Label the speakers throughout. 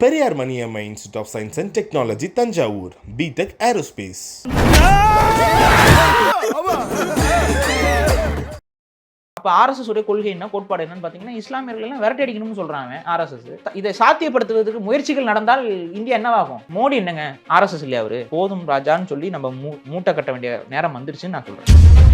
Speaker 1: Periyar Maniammai institute of science and technology Thanjavur BTech aerospace
Speaker 2: அப்போ RSS உடைய கொள்கை என்ன கோட்பாடு என்னன்னு பார்த்தீங்கன்னா இஸ்லாமியர்கள் எல்லாம் விரட்டி அடிக்கணும்னு சொல்றாங்க ஆர்எஸ்எஸ் இதை சாத்தியப்படுத்துவதற்கு முயற்சிகள் நடந்தால் இந்தியா என்னவாகும்? மோடி என்னங்க? ஆர்எஸ்எஸ் இல்லையா அவரு? போதும் ராஜான்னு சொல்லி நம்ம மூ- மூட்டை கட்ட வேண்டிய நேரம் வந்துருச்சுன்னு நான் சொல்றேன்.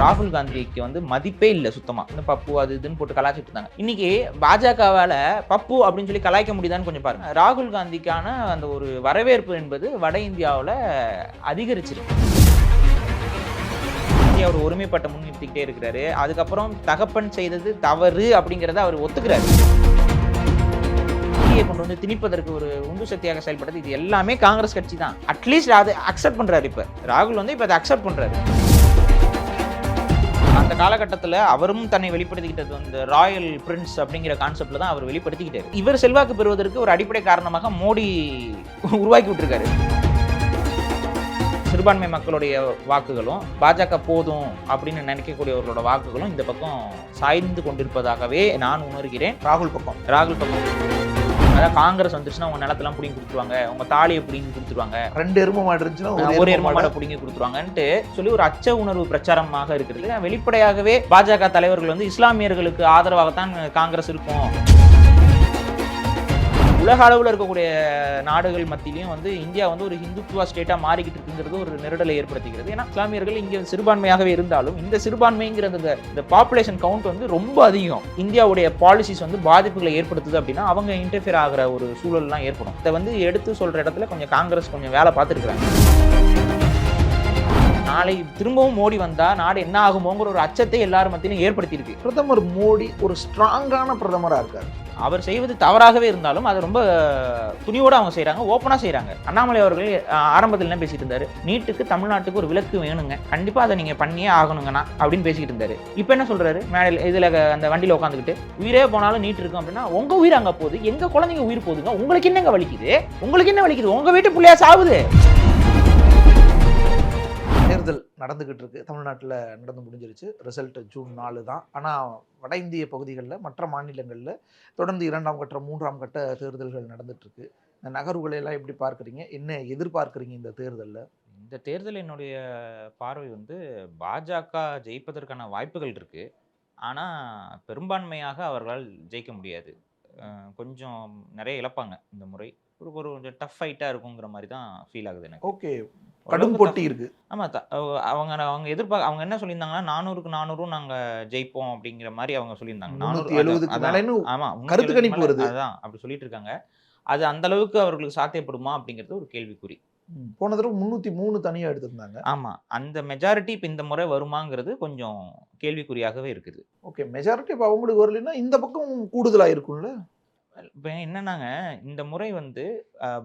Speaker 2: ராகுல் காந்திக்கு வந்து மதிப்பே இல்லை சுத்தமா. இந்த பப்பு அது இதுன்னு போட்டு கலாய்ச்சிட்டு இருந்தாங்க. இன்னைக்கு பாஜகவால பப்பு அப்படின்னு சொல்லி கலாய்க்க முடியுதான்னு கொஞ்சம் பாருங்க. ராகுல் காந்திக்கான அந்த ஒரு வரவேற்பு என்பது வட இந்தியாவில் அதிகரிச்சிருக்கு. அவர் ஒருமைப்பட்ட முன்னிறுத்திக்கிட்டே இருக்கிறாரு. அதுக்கப்புறம் தகப்பன் செய்தது தவறு அப்படிங்கிறத அவர் ஒத்துக்கிறாரு. இந்தியை கொண்டு வந்து திணிப்பதற்கு ஒரு உந்து சக்தியாக செயல்பட்டது. இது எல்லாமே காங்கிரஸ் கட்சி தான். அட்லீஸ்ட் அதை அக்செப்ட் பண்றாரு இப்ப. ராகுல் வந்து இப்ப அதை அக்செப்ட் பண்றாரு. காலகட்டத்தில் அவரும் தன்னை வெளிப்படுத்திக்கிட்டது வந்து ராயல் பிரின்ஸ் அப்படிங்கிற கான்செப்ட்ல தான் அவர் வெளிப்படுத்திக்கிட்டாரு. இவர் செல்வாக்கு பெறுவதற்கு ஒரு அடிப்படை காரணமாக மோடி உருவாக்கி விட்டுருக்காரு. சிறுபான்மை மக்களுடைய வாக்குகளும் பாஜக போதும் அப்படின்னு நினைக்கக்கூடியவர்களோட வாக்குகளும் இந்த பக்கம் சாய்ந்து கொண்டிருப்பதாகவே நான் உணர்கிறேன்.
Speaker 3: ராகுல் பக்கம்.
Speaker 2: ராகுல் பக்கம். அதாவது காங்கிரஸ் வந்துருச்சுன்னா உங்க நிலத்தெல்லாம் பிடிங்கி கொடுத்துருவாங்க. உங்க தாலியை பிடிங்கி கொடுத்துருவாங்க.
Speaker 3: ரெண்டு எரும மாடு இருந்துச்சுன்னா
Speaker 2: ஒரு
Speaker 3: ஒரு
Speaker 2: எரும மாடை பிடிங்கி கொடுத்துருவாங்கன்ட்டு சொல்லி ஒரு அச்ச உணர்வு பிரச்சாரமாக இருக்கிறது. வெளிப்படையாகவே பாஜக தலைவர்கள் வந்து இஸ்லாமியர்களுக்கு ஆதரவாகத்தான் காங்கிரஸ் இருக்கும். உலக அளவில் இருக்கக்கூடிய நாடுகள் மத்தியிலையும் வந்து இந்தியா வந்து ஒரு ஹிந்துத்துவா ஸ்டேட்டாக மாறிக்கிட்டு இருக்குங்கிறது ஒரு நெருடலை ஏற்படுத்துகிறது ஏன்னா இஸ்லாமியர்கள் இங்கே சிறுபான்மையாகவே இருந்தாலும் இந்த சிறுபான்மைங்கிற இந்த பாப்புலேஷன் கவுண்ட் வந்து ரொம்ப அதிகம். இந்தியாவுடைய பாலிசிஸ் வந்து பாதிப்புகளை ஏற்படுத்துது அப்படின்னா அவங்க இன்டர்ஃபியர் ஆகிற ஒரு சூழல்லாம் ஏற்படும். இதை வந்து எடுத்து சொல்கிற இடத்துல கொஞ்சம் காங்கிரஸ் கொஞ்சம் வேலை பார்த்துருக்குறாங்க. நாளை திரும்பவும் மோடி வந்தா நாடு என்ன ஆகுமோங்கிற ஒரு அச்சத்தை எல்லாரும் மத்தியிலும் ஏற்படுத்தியிருக்கு.
Speaker 3: பிரதமர் மோடி ஒரு ஸ்ட்ராங்கான பிரதமராக இருக்காரு.
Speaker 2: அவர் செய்வது தவறாகவே இருந்தாலும் அதை ரொம்ப துணியோடு அவங்க செய்கிறாங்க ஓப்பனாக செய்கிறாங்க அண்ணாமலை அவர்கள் ஆரம்பத்தில் என்ன பேசிட்டு இருந்தார்? நீட்டுக்கு தமிழ்நாட்டுக்கு ஒரு விலக்கு வேணுங்க. கண்டிப்பாக அதை நீங்கள் பண்ணியே ஆகணுங்கண்ணா அப்படின்னு பேசிக்கிட்டு இருந்தார். இப்போ என்ன சொல்கிறாரு மேடையில் இதில் அந்த வண்டியில் உட்காந்துக்கிட்டு உயிரே போனாலும் நீட் இருக்கும் அப்படின்னா உங்கள் உயிர் அங்கே போகுது. எங்கள் குழந்தைங்க உயிர் போகுதுங்க. உங்களுக்கு என்னங்க வலிக்குது? உங்களுக்கு என்ன வலிக்குது? உங்கள் வீட்டு பிள்ளையா சாகுது
Speaker 3: தேர்தல் நடந்துகிட்டு இருக்கு தமிழ்நாட்டில் நடந்து முடிஞ்சிருச்சு. ரிசல்ட் ஜூன் நாலு தான். ஆனால் வட இந்திய பகுதிகளில் மற்ற மாநிலங்களில் தொடர்ந்து இரண்டாம் கட்ட மூன்றாம் கட்ட தேர்தல்கள் நடந்துட்டு இருக்கு இந்த நகர்வுகளை எல்லாம் எப்படி பார்க்குறீங்க? என்ன எதிர்பார்க்குறீங்க இந்த தேர்தலில்?
Speaker 2: இந்த தேர்தல் என்னுடைய பார்வை வந்து பாஜக ஜெயிப்பதற்கான வாய்ப்புகள் இருக்கு. ஆனால் பெரும்பான்மையாக அவர்களால் ஜெயிக்க முடியாது. கொஞ்சம் நிறைய இழப்பாங்க இந்த முறை. ஒரு ஒரு கொஞ்சம் டஃப் ஃபைட்டாக இருக்குங்கிற மாதிரி தான் ஃபீல் ஆகுது எனக்கு.
Speaker 3: ஓகே கடும் போட்டி இருக்கு.
Speaker 2: ஆமாம் அவங்க அவங்க எதிர்பார்க்க அவங்க என்ன சொல்லியிருந்தாங்கன்னா நானூறுக்கு நானூறும் நாங்கள் ஜெயிப்போம் அப்படிங்கிற மாதிரி அவங்க சொல்லியிருந்தாங்க.
Speaker 3: முந்நூற்றி எழுபதுக்கு
Speaker 2: ஆமா
Speaker 3: கருத்து
Speaker 2: 370
Speaker 3: கணிப்பு வருது.
Speaker 2: அதான் அப்படி சொல்லிட்டு இருக்காங்க. அது அந்த அளவுக்கு அவர்களுக்கு சாத்தியப்படுமா அப்படிங்கிறது ஒரு கேள்விக்குறி.
Speaker 3: போன தடவை முந்நூற்றி மூணு தனியாக எடுத்திருந்தாங்க.
Speaker 2: ஆமா அந்த மெஜாரிட்டி இப்போ இந்த முறை வருமாங்கிறது கொஞ்சம் கேள்விக்குறியாகவே இருக்குது.
Speaker 3: ஓகே மெஜாரிட்டி இப்போ அவங்களுக்கு வரலைன்னா இந்த பக்கம் கூடுதலாக இருக்கும்ல?
Speaker 2: இப்போ என்னன்னாங்க இந்த முறை வந்து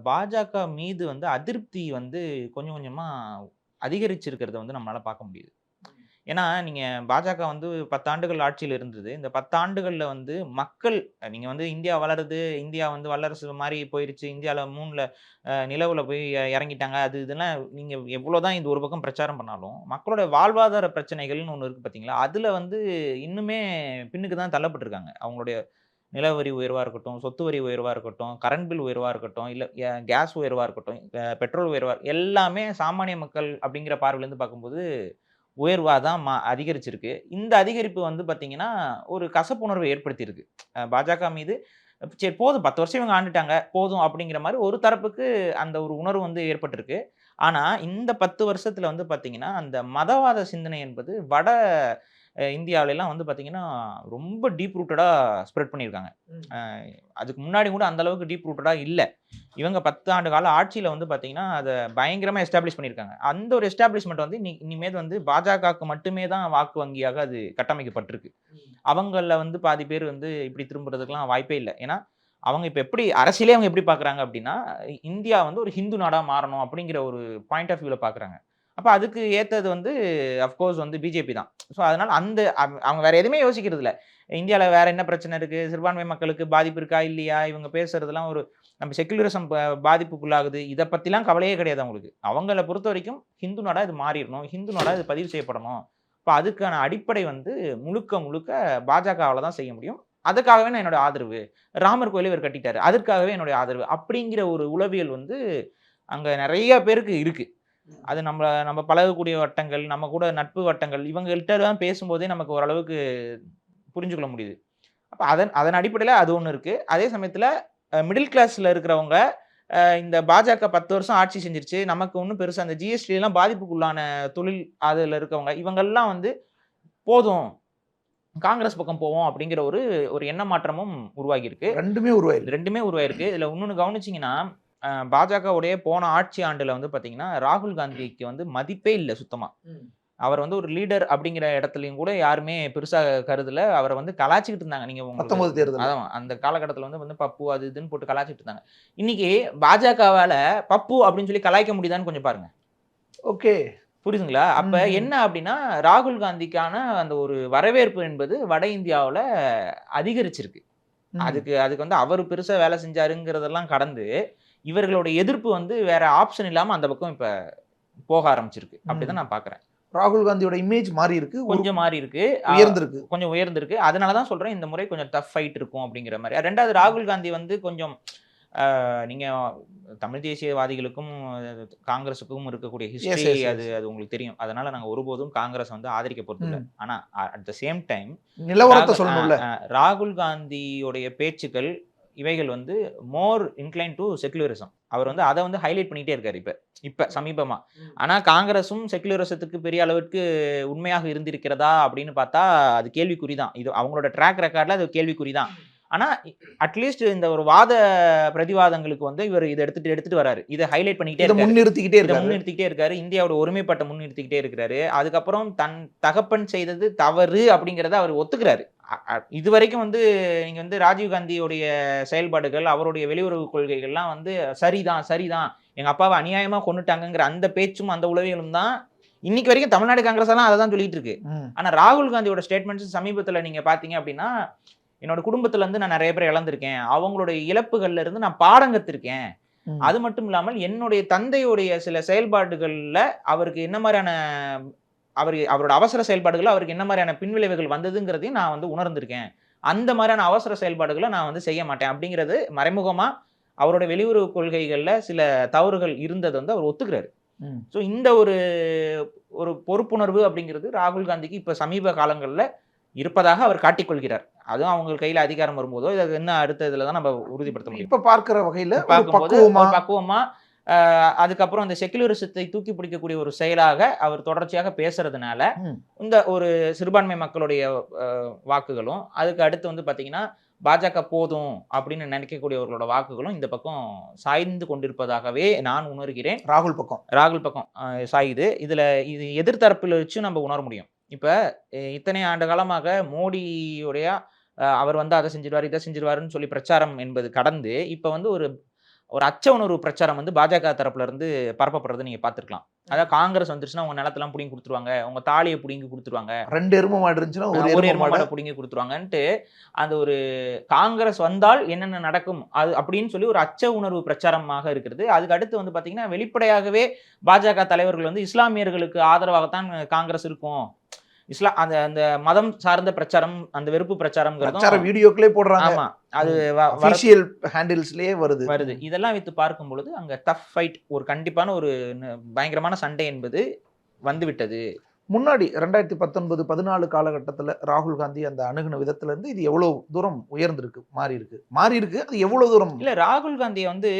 Speaker 2: பாஜக மீது வந்து அதிருப்தி வந்து கொஞ்சம் கொஞ்சமா அதிகரிச்சிருக்கிறத வந்து நம்மளால பார்க்க முடியுது. ஏன்னா நீங்க பாஜக வந்து பத்தாண்டுகள் ஆட்சியில் இருந்தது. இந்த பத்தாண்டுகள்ல வந்து மக்கள் நீங்க வந்து இந்தியா வளருது இந்தியா வந்து வல்லரசு மாதிரி போயிருச்சு இந்தியாவில் மூணுல நிலவுல போய் இறங்கிட்டாங்க அது இதெல்லாம் நீங்க எவ்வளவுதான் இது ஒரு பக்கம் பிரச்சாரம் பண்ணாலும் மக்களோட வாழ்வாதார பிரச்சனைகள்னு ஒன்று இருக்கு பாத்தீங்களா? அதுல வந்து இன்னுமே பின்னுக்கு தான் தள்ளப்பட்டிருக்காங்க. அவங்களுடைய நிலவரி உயர்வாக இருக்கட்டும் சொத்து வரி உயர்வாக இருக்கட்டும் கரண்ட் பில் உயர்வாக இருக்கட்டும் இல்லை கேஸ் உயர்வாக இருக்கட்டும் பெட்ரோல் உயர்வாக எல்லாமே சாமானிய மக்கள் அப்படிங்கிற பார்வையிலேருந்து பார்க்கும்போது உயர்வாக தான் மா அதிகரிச்சிருக்கு. இந்த அதிகரிப்பு வந்து பார்த்திங்கன்னா ஒரு கசப்புணர்வை ஏற்படுத்தியிருக்கு. பாஜக மீது சரி போதும் பத்து வருஷம் இவங்க ஆண்டுட்டாங்க போதும் அப்படிங்கிற மாதிரி ஒரு தரப்புக்கு அந்த ஒரு உணர்வு வந்து ஏற்பட்டிருக்கு. ஆனால் இந்த பத்து வருஷத்தில் வந்து பார்த்தீங்கன்னா அந்த மதவாத சிந்தனை என்பது வட அஹ், இந்தியாவுல எல்லாம் வந்து பார்த்தீங்கன்னா ரொம்ப டீப் ரூட்டடாக ஸ்ப்ரெட் பண்ணியிருக்காங்க அதுக்கு முன்னாடி கூட அந்த அளவுக்கு டீப் ரூட்டடாக இல்லை. இவங்க பத்து ஆண்டு கால ஆட்சியில் வந்து பார்த்தீங்கன்னா அதை பயங்கரமாக எஸ்டாப்ளிஷ் பண்ணியிருக்காங்க அந்த ஒரு எஸ்டாப்ளிஷ்மெண்ட் வந்து இனி இனிமேல் வந்து பாஜகவுக்கு மட்டுமே தான் வாக்கு வங்கியாக அது கட்டமைக்கப்பட்டிருக்கு. அவங்கள வந்து பாதி பேர் வந்து இப்படி திரும்புறதுக்கெல்லாம் வாய்ப்பே இல்லை. ஏன்னா அவங்க இப்போ எப்படி அரசியலே அவங்க எப்படி பார்க்குறாங்க அப்படின்னா இந்தியா வந்து ஒரு ஹிந்து நாடாக மாறணும் அப்படிங்கிற ஒரு பாயிண்ட் ஆஃப் வியூவில் பார்க்குறாங்க அப்போ அதுக்கு ஏற்றது வந்து அஃப்கோர்ஸ் வந்து பிஜேபி தான். ஸோ அதனால் அந்த அவங்க வேறு எதுவுமே யோசிக்கிறது இல்லை. இந்தியாவில் வேறு என்ன பிரச்சனை இருக்குது சிறுபான்மை மக்களுக்கு பாதிப்பு இருக்கா? இல்லையா? இவங்க பேசுகிறதுலாம் ஒரு நம்ம செக்குலரிசம் பாதிப்புக்குள்ளாகுது. இதை பற்றிலாம் கவலையே கிடையாது அவங்களுக்கு. அவங்கள பொறுத்த வரைக்கும் ஹிந்து நாடாக இது மாறிடணும். ஹிந்து நாடாக இது பதிவு செய்யப்படணும். இப்போ அதுக்கான அடிப்படை வந்து முழுக்க முழுக்க பாஜகவால் தான் செய்ய முடியும். அதுக்காகவே நான் என்னோட ஆதரவு. ராமர் கோயிலை இவர் கட்டிட்டாரு. அதற்காகவே என்னுடைய ஆதரவு. அப்படிங்கிற ஒரு உளவியல் வந்து அங்கே நிறைய பேருக்கு இருக்குது அது நம்ம நம்ம பழகக்கூடிய வட்டங்கள் நம்ம கூட நட்பு வட்டங்கள் இவங்கள்ட்ட தான் பேசும்போதே நமக்கு ஓரளவுக்கு புரிஞ்சுக்கொள்ள முடியுது. அப்போ அதன் அதன் அடிப்படையில் அது ஒன்று இருக்குது அதே சமயத்தில் மிடில் கிளாஸில் இருக்கிறவங்க இந்த பாஜக பத்து வருஷம் ஆட்சி செஞ்சிருச்சு நமக்கு ஒன்றும் பெருசாக அந்த ஜிஎஸ்டி எல்லாம் பாதிப்புக்குள்ளான தொழில் அதில் இருக்கவங்க இவங்கெல்லாம் வந்து போதும் காங்கிரஸ் பக்கம் போவோம் அப்படிங்கிற ஒரு ஒரு எண்ண மாற்றமும் உருவாகி இருக்கு
Speaker 3: ரெண்டுமே உருவாயிருக்கு.
Speaker 2: ரெண்டுமே உருவாயிருக்கு. இதுல இன்னொன்னு கவனிச்சிங்கன்னா பாஜகவுடைய போன ஆட்சி ஆண்டுல வந்து பாத்தீங்கன்னா ராகுல் காந்திக்கு வந்து மதிப்பே இல்லை சுத்தமா. அவர் வந்து ஒரு லீடர் அப்படிங்கிற இடத்துலயும் கூட யாருமே பெருசா கருதல. அவரை வந்து கலாச்சிக்கிட்டு இருந்தாங்க. நீங்க
Speaker 3: பத்தொன்பது தேர்தல்
Speaker 2: அதான் அந்த காலகட்டத்துல வந்து வந்து பப்பு அது இதுன்னு போட்டு கலாச்சிட்டு இருந்தாங்க. இன்னைக்கு பாஜகவால பப்பு அப்படின்னு சொல்லி கலாய்க்க முடியுதான்னு கொஞ்சம் பாருங்க.
Speaker 3: ஓகே.
Speaker 2: புரியுதுங்களா? அப்ப. என்ன அப்படின்னா ராகுல் காந்திக்கான அந்த ஒரு வரவேற்பு என்பது வட இந்தியாவுல அதிகரிச்சிருக்கு. அதுக்கு அதுக்கு வந்து அவர் பெருசா வேலை செஞ்சாருங்கிறதெல்லாம் கடந்து இவர்களோட எதிர்ப்பு வந்து வேற ஆப்ஷன் இல்லாம அந்த பக்கம் இப்ப போக ஆரம்பிச்சிருக்கு. அப்படிதான் நான் பாக்குறேன்.
Speaker 3: ராகுல் காந்தியோட இமேஜ் மாறி இருக்கு.
Speaker 2: கொஞ்சம் மாறி இருக்கு.
Speaker 3: உயர்ந்திருக்கு.
Speaker 2: கொஞ்சம் உயர்ந்திருக்கு. அதனால தான் சொல்றேன் இந்த முறை கொஞ்சம் டஃப் ஃபைட் இருக்கும் அப்படிங்கிற மாதிரி. ரெண்டாவது ராகுல் காந்தி வந்து கொஞ்சம் நீங்க தமிழ் தேசியவாதிகளுக்கும் காங்கிரஸுக்கும் இருக்கக்கூடிய ஹிஸ்டரி. அது அது உங்களுக்கு தெரியும். அதனால நாங்க ஒருபோதும் காங்கிரஸ் வந்து ஆதரிக்க போறதில்லை ஆனா அட் த சேம் டைம்
Speaker 3: நிலவரத்தை சொல்லணும்ல.
Speaker 2: ராகுல் காந்தியோடைய பேச்சுக்கள் இவைகள் வந்து மோர் இன்க்ளைன் டு செகுலரிசம் அவர் வந்து அதை வந்து ஹைலைட் பண்ணிட்டே இருக்காரு இப்ப. இப்ப சமீபமா. ஆனா காங்கிரஸும் செகுலரிசத்துக்கு பெரிய அளவுக்கு உண்மையாக இருந்திருக்கிறதா அப்படின்னு பார்த்தா அது கேள்விக்குறி தான் இது அவங்களோட ட்ராக் ரெக்கார்ட்ல அது கேள்விக்குறி தான் ஆனா அட்லீஸ்ட் இந்த ஒரு வாத பிரதிவாதங்களுக்கு வந்து இவர் இதை எடுத்துட்டு எடுத்துட்டு வராரு. இதை ஹைலைட் பண்ணிக்கிட்டே
Speaker 3: முன்னிறுத்திக்கிட்டே இருக்காரு.
Speaker 2: முன்னிறுத்திக்கிட்டே இருக்காரு. இந்தியாவோட ஒருமைப்பாட்டை முன்னிறுத்திக்கிட்டே இருக்கிறாரு. அதுக்கப்புறம் தன் தகப்பன் செய்தது தவறு அப்படிங்கிறத அவர் ஒத்துக்கிறாரு. இது வரைக்கும் வந்து நீங்க வந்து ராஜீவ் காந்தியோடைய செயல்பாடுகள் அவருடைய வெளியுறவு கொள்கைகள்லாம் வந்து சரிதான் சரிதான் எங்க அப்பாவை அநியாயமா கொண்டுட்டாங்கங்கிற அந்த பேச்சும் அந்த உளவியலும் தான் இன்னைக்கு வரைக்கும் தமிழ்நாடு காங்கிரஸ் எல்லாம் அதை தான் சொல்லிட்டு இருக்கு
Speaker 3: ம்.
Speaker 2: ஆனா ராகுல் காந்தியோட ஸ்டேட்மெண்ட்ஸ் சமீபத்துல நீங்க பாத்தீங்க அப்படின்னா என்னோட குடும்பத்துல இருந்து நான் நிறைய பேர் இழந்திருக்கேன் அவங்களுடைய இழப்புகள்ல இருந்து நான் பாடம் கத்திருக்கேன். அது மட்டும் இல்லாமல் என்னுடைய தந்தையுடைய சில செயல்பாடுகள்ல அவருக்கு என்ன மாதிரியான அவர் அவரோட அவசர செயல்பாடுகள் அவருக்கு என்ன மாதிரியான பின்விளைவுகள் வந்ததுங்கிறதையும் நான் வந்து உணர்ந்திருக்கேன். அந்த மாதிரியான அவசர செயல்பாடுகளை நான் வந்து செய்ய மாட்டேன் அப்படிங்கிறது மறைமுகமா அவரோட வெளியுறவு கொள்கைகள்ல சில தவறுகள் இருந்ததை வந்து அவர் ஒத்துக்கிறாரு. ஸோ இந்த ஒரு ஒரு பொறுப்புணர்வு அப்படிங்கிறது ராகுல் காந்திக்கு இப்ப சமீப காலங்கள்ல இருப்பதாக அவர் காட்டிக்கொள்கிறார். அதுவும் அவங்க கையில அதிகாரம் வரும்போதோ இது என்ன அடுத்த இதுல தான் நம்ம உறுதிப்படுத்த முடியும்.
Speaker 3: இப்ப பார்க்கிற வகையில
Speaker 2: பார்க்கும்போது
Speaker 3: பக்குவமா
Speaker 2: ஒரு பக்குவமா ஆஹ், அதுக்கப்புறம் அந்த செக்குலரிசத்தை தூக்கி பிடிக்கக்கூடிய ஒரு செயலாக அவர் தொடர்ச்சியாக பேசுறதுனால. இந்த ஒரு சிறுபான்மை மக்களுடைய வாக்குகளும் அதுக்கு அடுத்து வந்து பாத்தீங்கன்னா பாஜக போதும் அப்படின்னு நினைக்கக்கூடியவர்களோட வாக்குகளும் இந்த பக்கம் சாய்ந்து கொண்டிருப்பதாகவே நான் உணர்கிறேன்.
Speaker 3: ராகுல் பக்கம்.
Speaker 2: ராகுல் பக்கம் சாயுது. இதுல இது எதிர்த்தரப்பில் வச்சு நம்ம உணர முடியும். இப்ப இத்தனை ஆண்டு காலமாக மோடியுடைய அவர் வந்து அதை செஞ்சிருவார் இதை செஞ்சிருவாருன்னு சொல்லி பிரச்சாரம் என்பது கடந்து இப்ப வந்து ஒரு ஒரு அச்ச உணர்வு பிரச்சாரம் வந்து பாஜக தரப்புல இருந்து பரப்பப்படுறதை நீங்க பார்த்திருக்கலாம். அதாவது காங்கிரஸ் வந்துருச்சுன்னா உங்க நிலத்தெல்லாம் புடிங்கி கொடுத்துருவாங்க. உங்க தாலியை புடிங்கி கொடுத்துருவாங்க.
Speaker 3: ரெண்டு எரும மாடு இருந்துச்சுன்னா ஒரு எரும மாடை
Speaker 2: புடுங்கி கொடுத்துருவாங்கன்ட்டு அந்த ஒரு காங்கிரஸ் வந்தால் என்னென்ன நடக்கும்? அது அப்படின்னு சொல்லி ஒரு அச்ச உணர்வு பிரச்சாரமாக இருக்கிறது. அதுக்கு அடுத்து வந்து பாத்தீங்கன்னா வெளிப்படையாகவே பாஜக தலைவர்கள் வந்து இஸ்லாமியர்களுக்கு ஆதரவாகத்தான் காங்கிரஸ் இருக்கும். இஸ்லா அந்த அந்த மதம் சார்ந்த பிரச்சாரம் அந்த வெறுப்பு
Speaker 3: பிரச்சார
Speaker 2: பிரச்சாரம்
Speaker 3: வீடியோக்களே போடுறாங்க.
Speaker 2: ஆமா அது
Speaker 3: அபிஷியல் ஹேண்டில்ஸ்லயே வருது.
Speaker 2: வருது. இதெல்லாம் வைத்து பார்க்கும் பொழுது அங்க டஃப் ஃபைட் ஒரு கண்டிப்பான ஒரு பயங்கரமான சண்டை என்பது வந்துவிட்டது.
Speaker 3: முன்னாடி ரெண்டாயிரத்தி பத்தொன்பது பதினாலு காலகட்டத்துல ராகுல் காந்தி அந்த அணுகுன விதத்துல இருந்து இது எவ்வளவு தூரம் உயர்ந்திருக்கு மாறி இருக்கு மாறி இருக்கு அது எவ்வளவு தூரம்
Speaker 2: இல்ல ராகுல் காந்தியை வந்து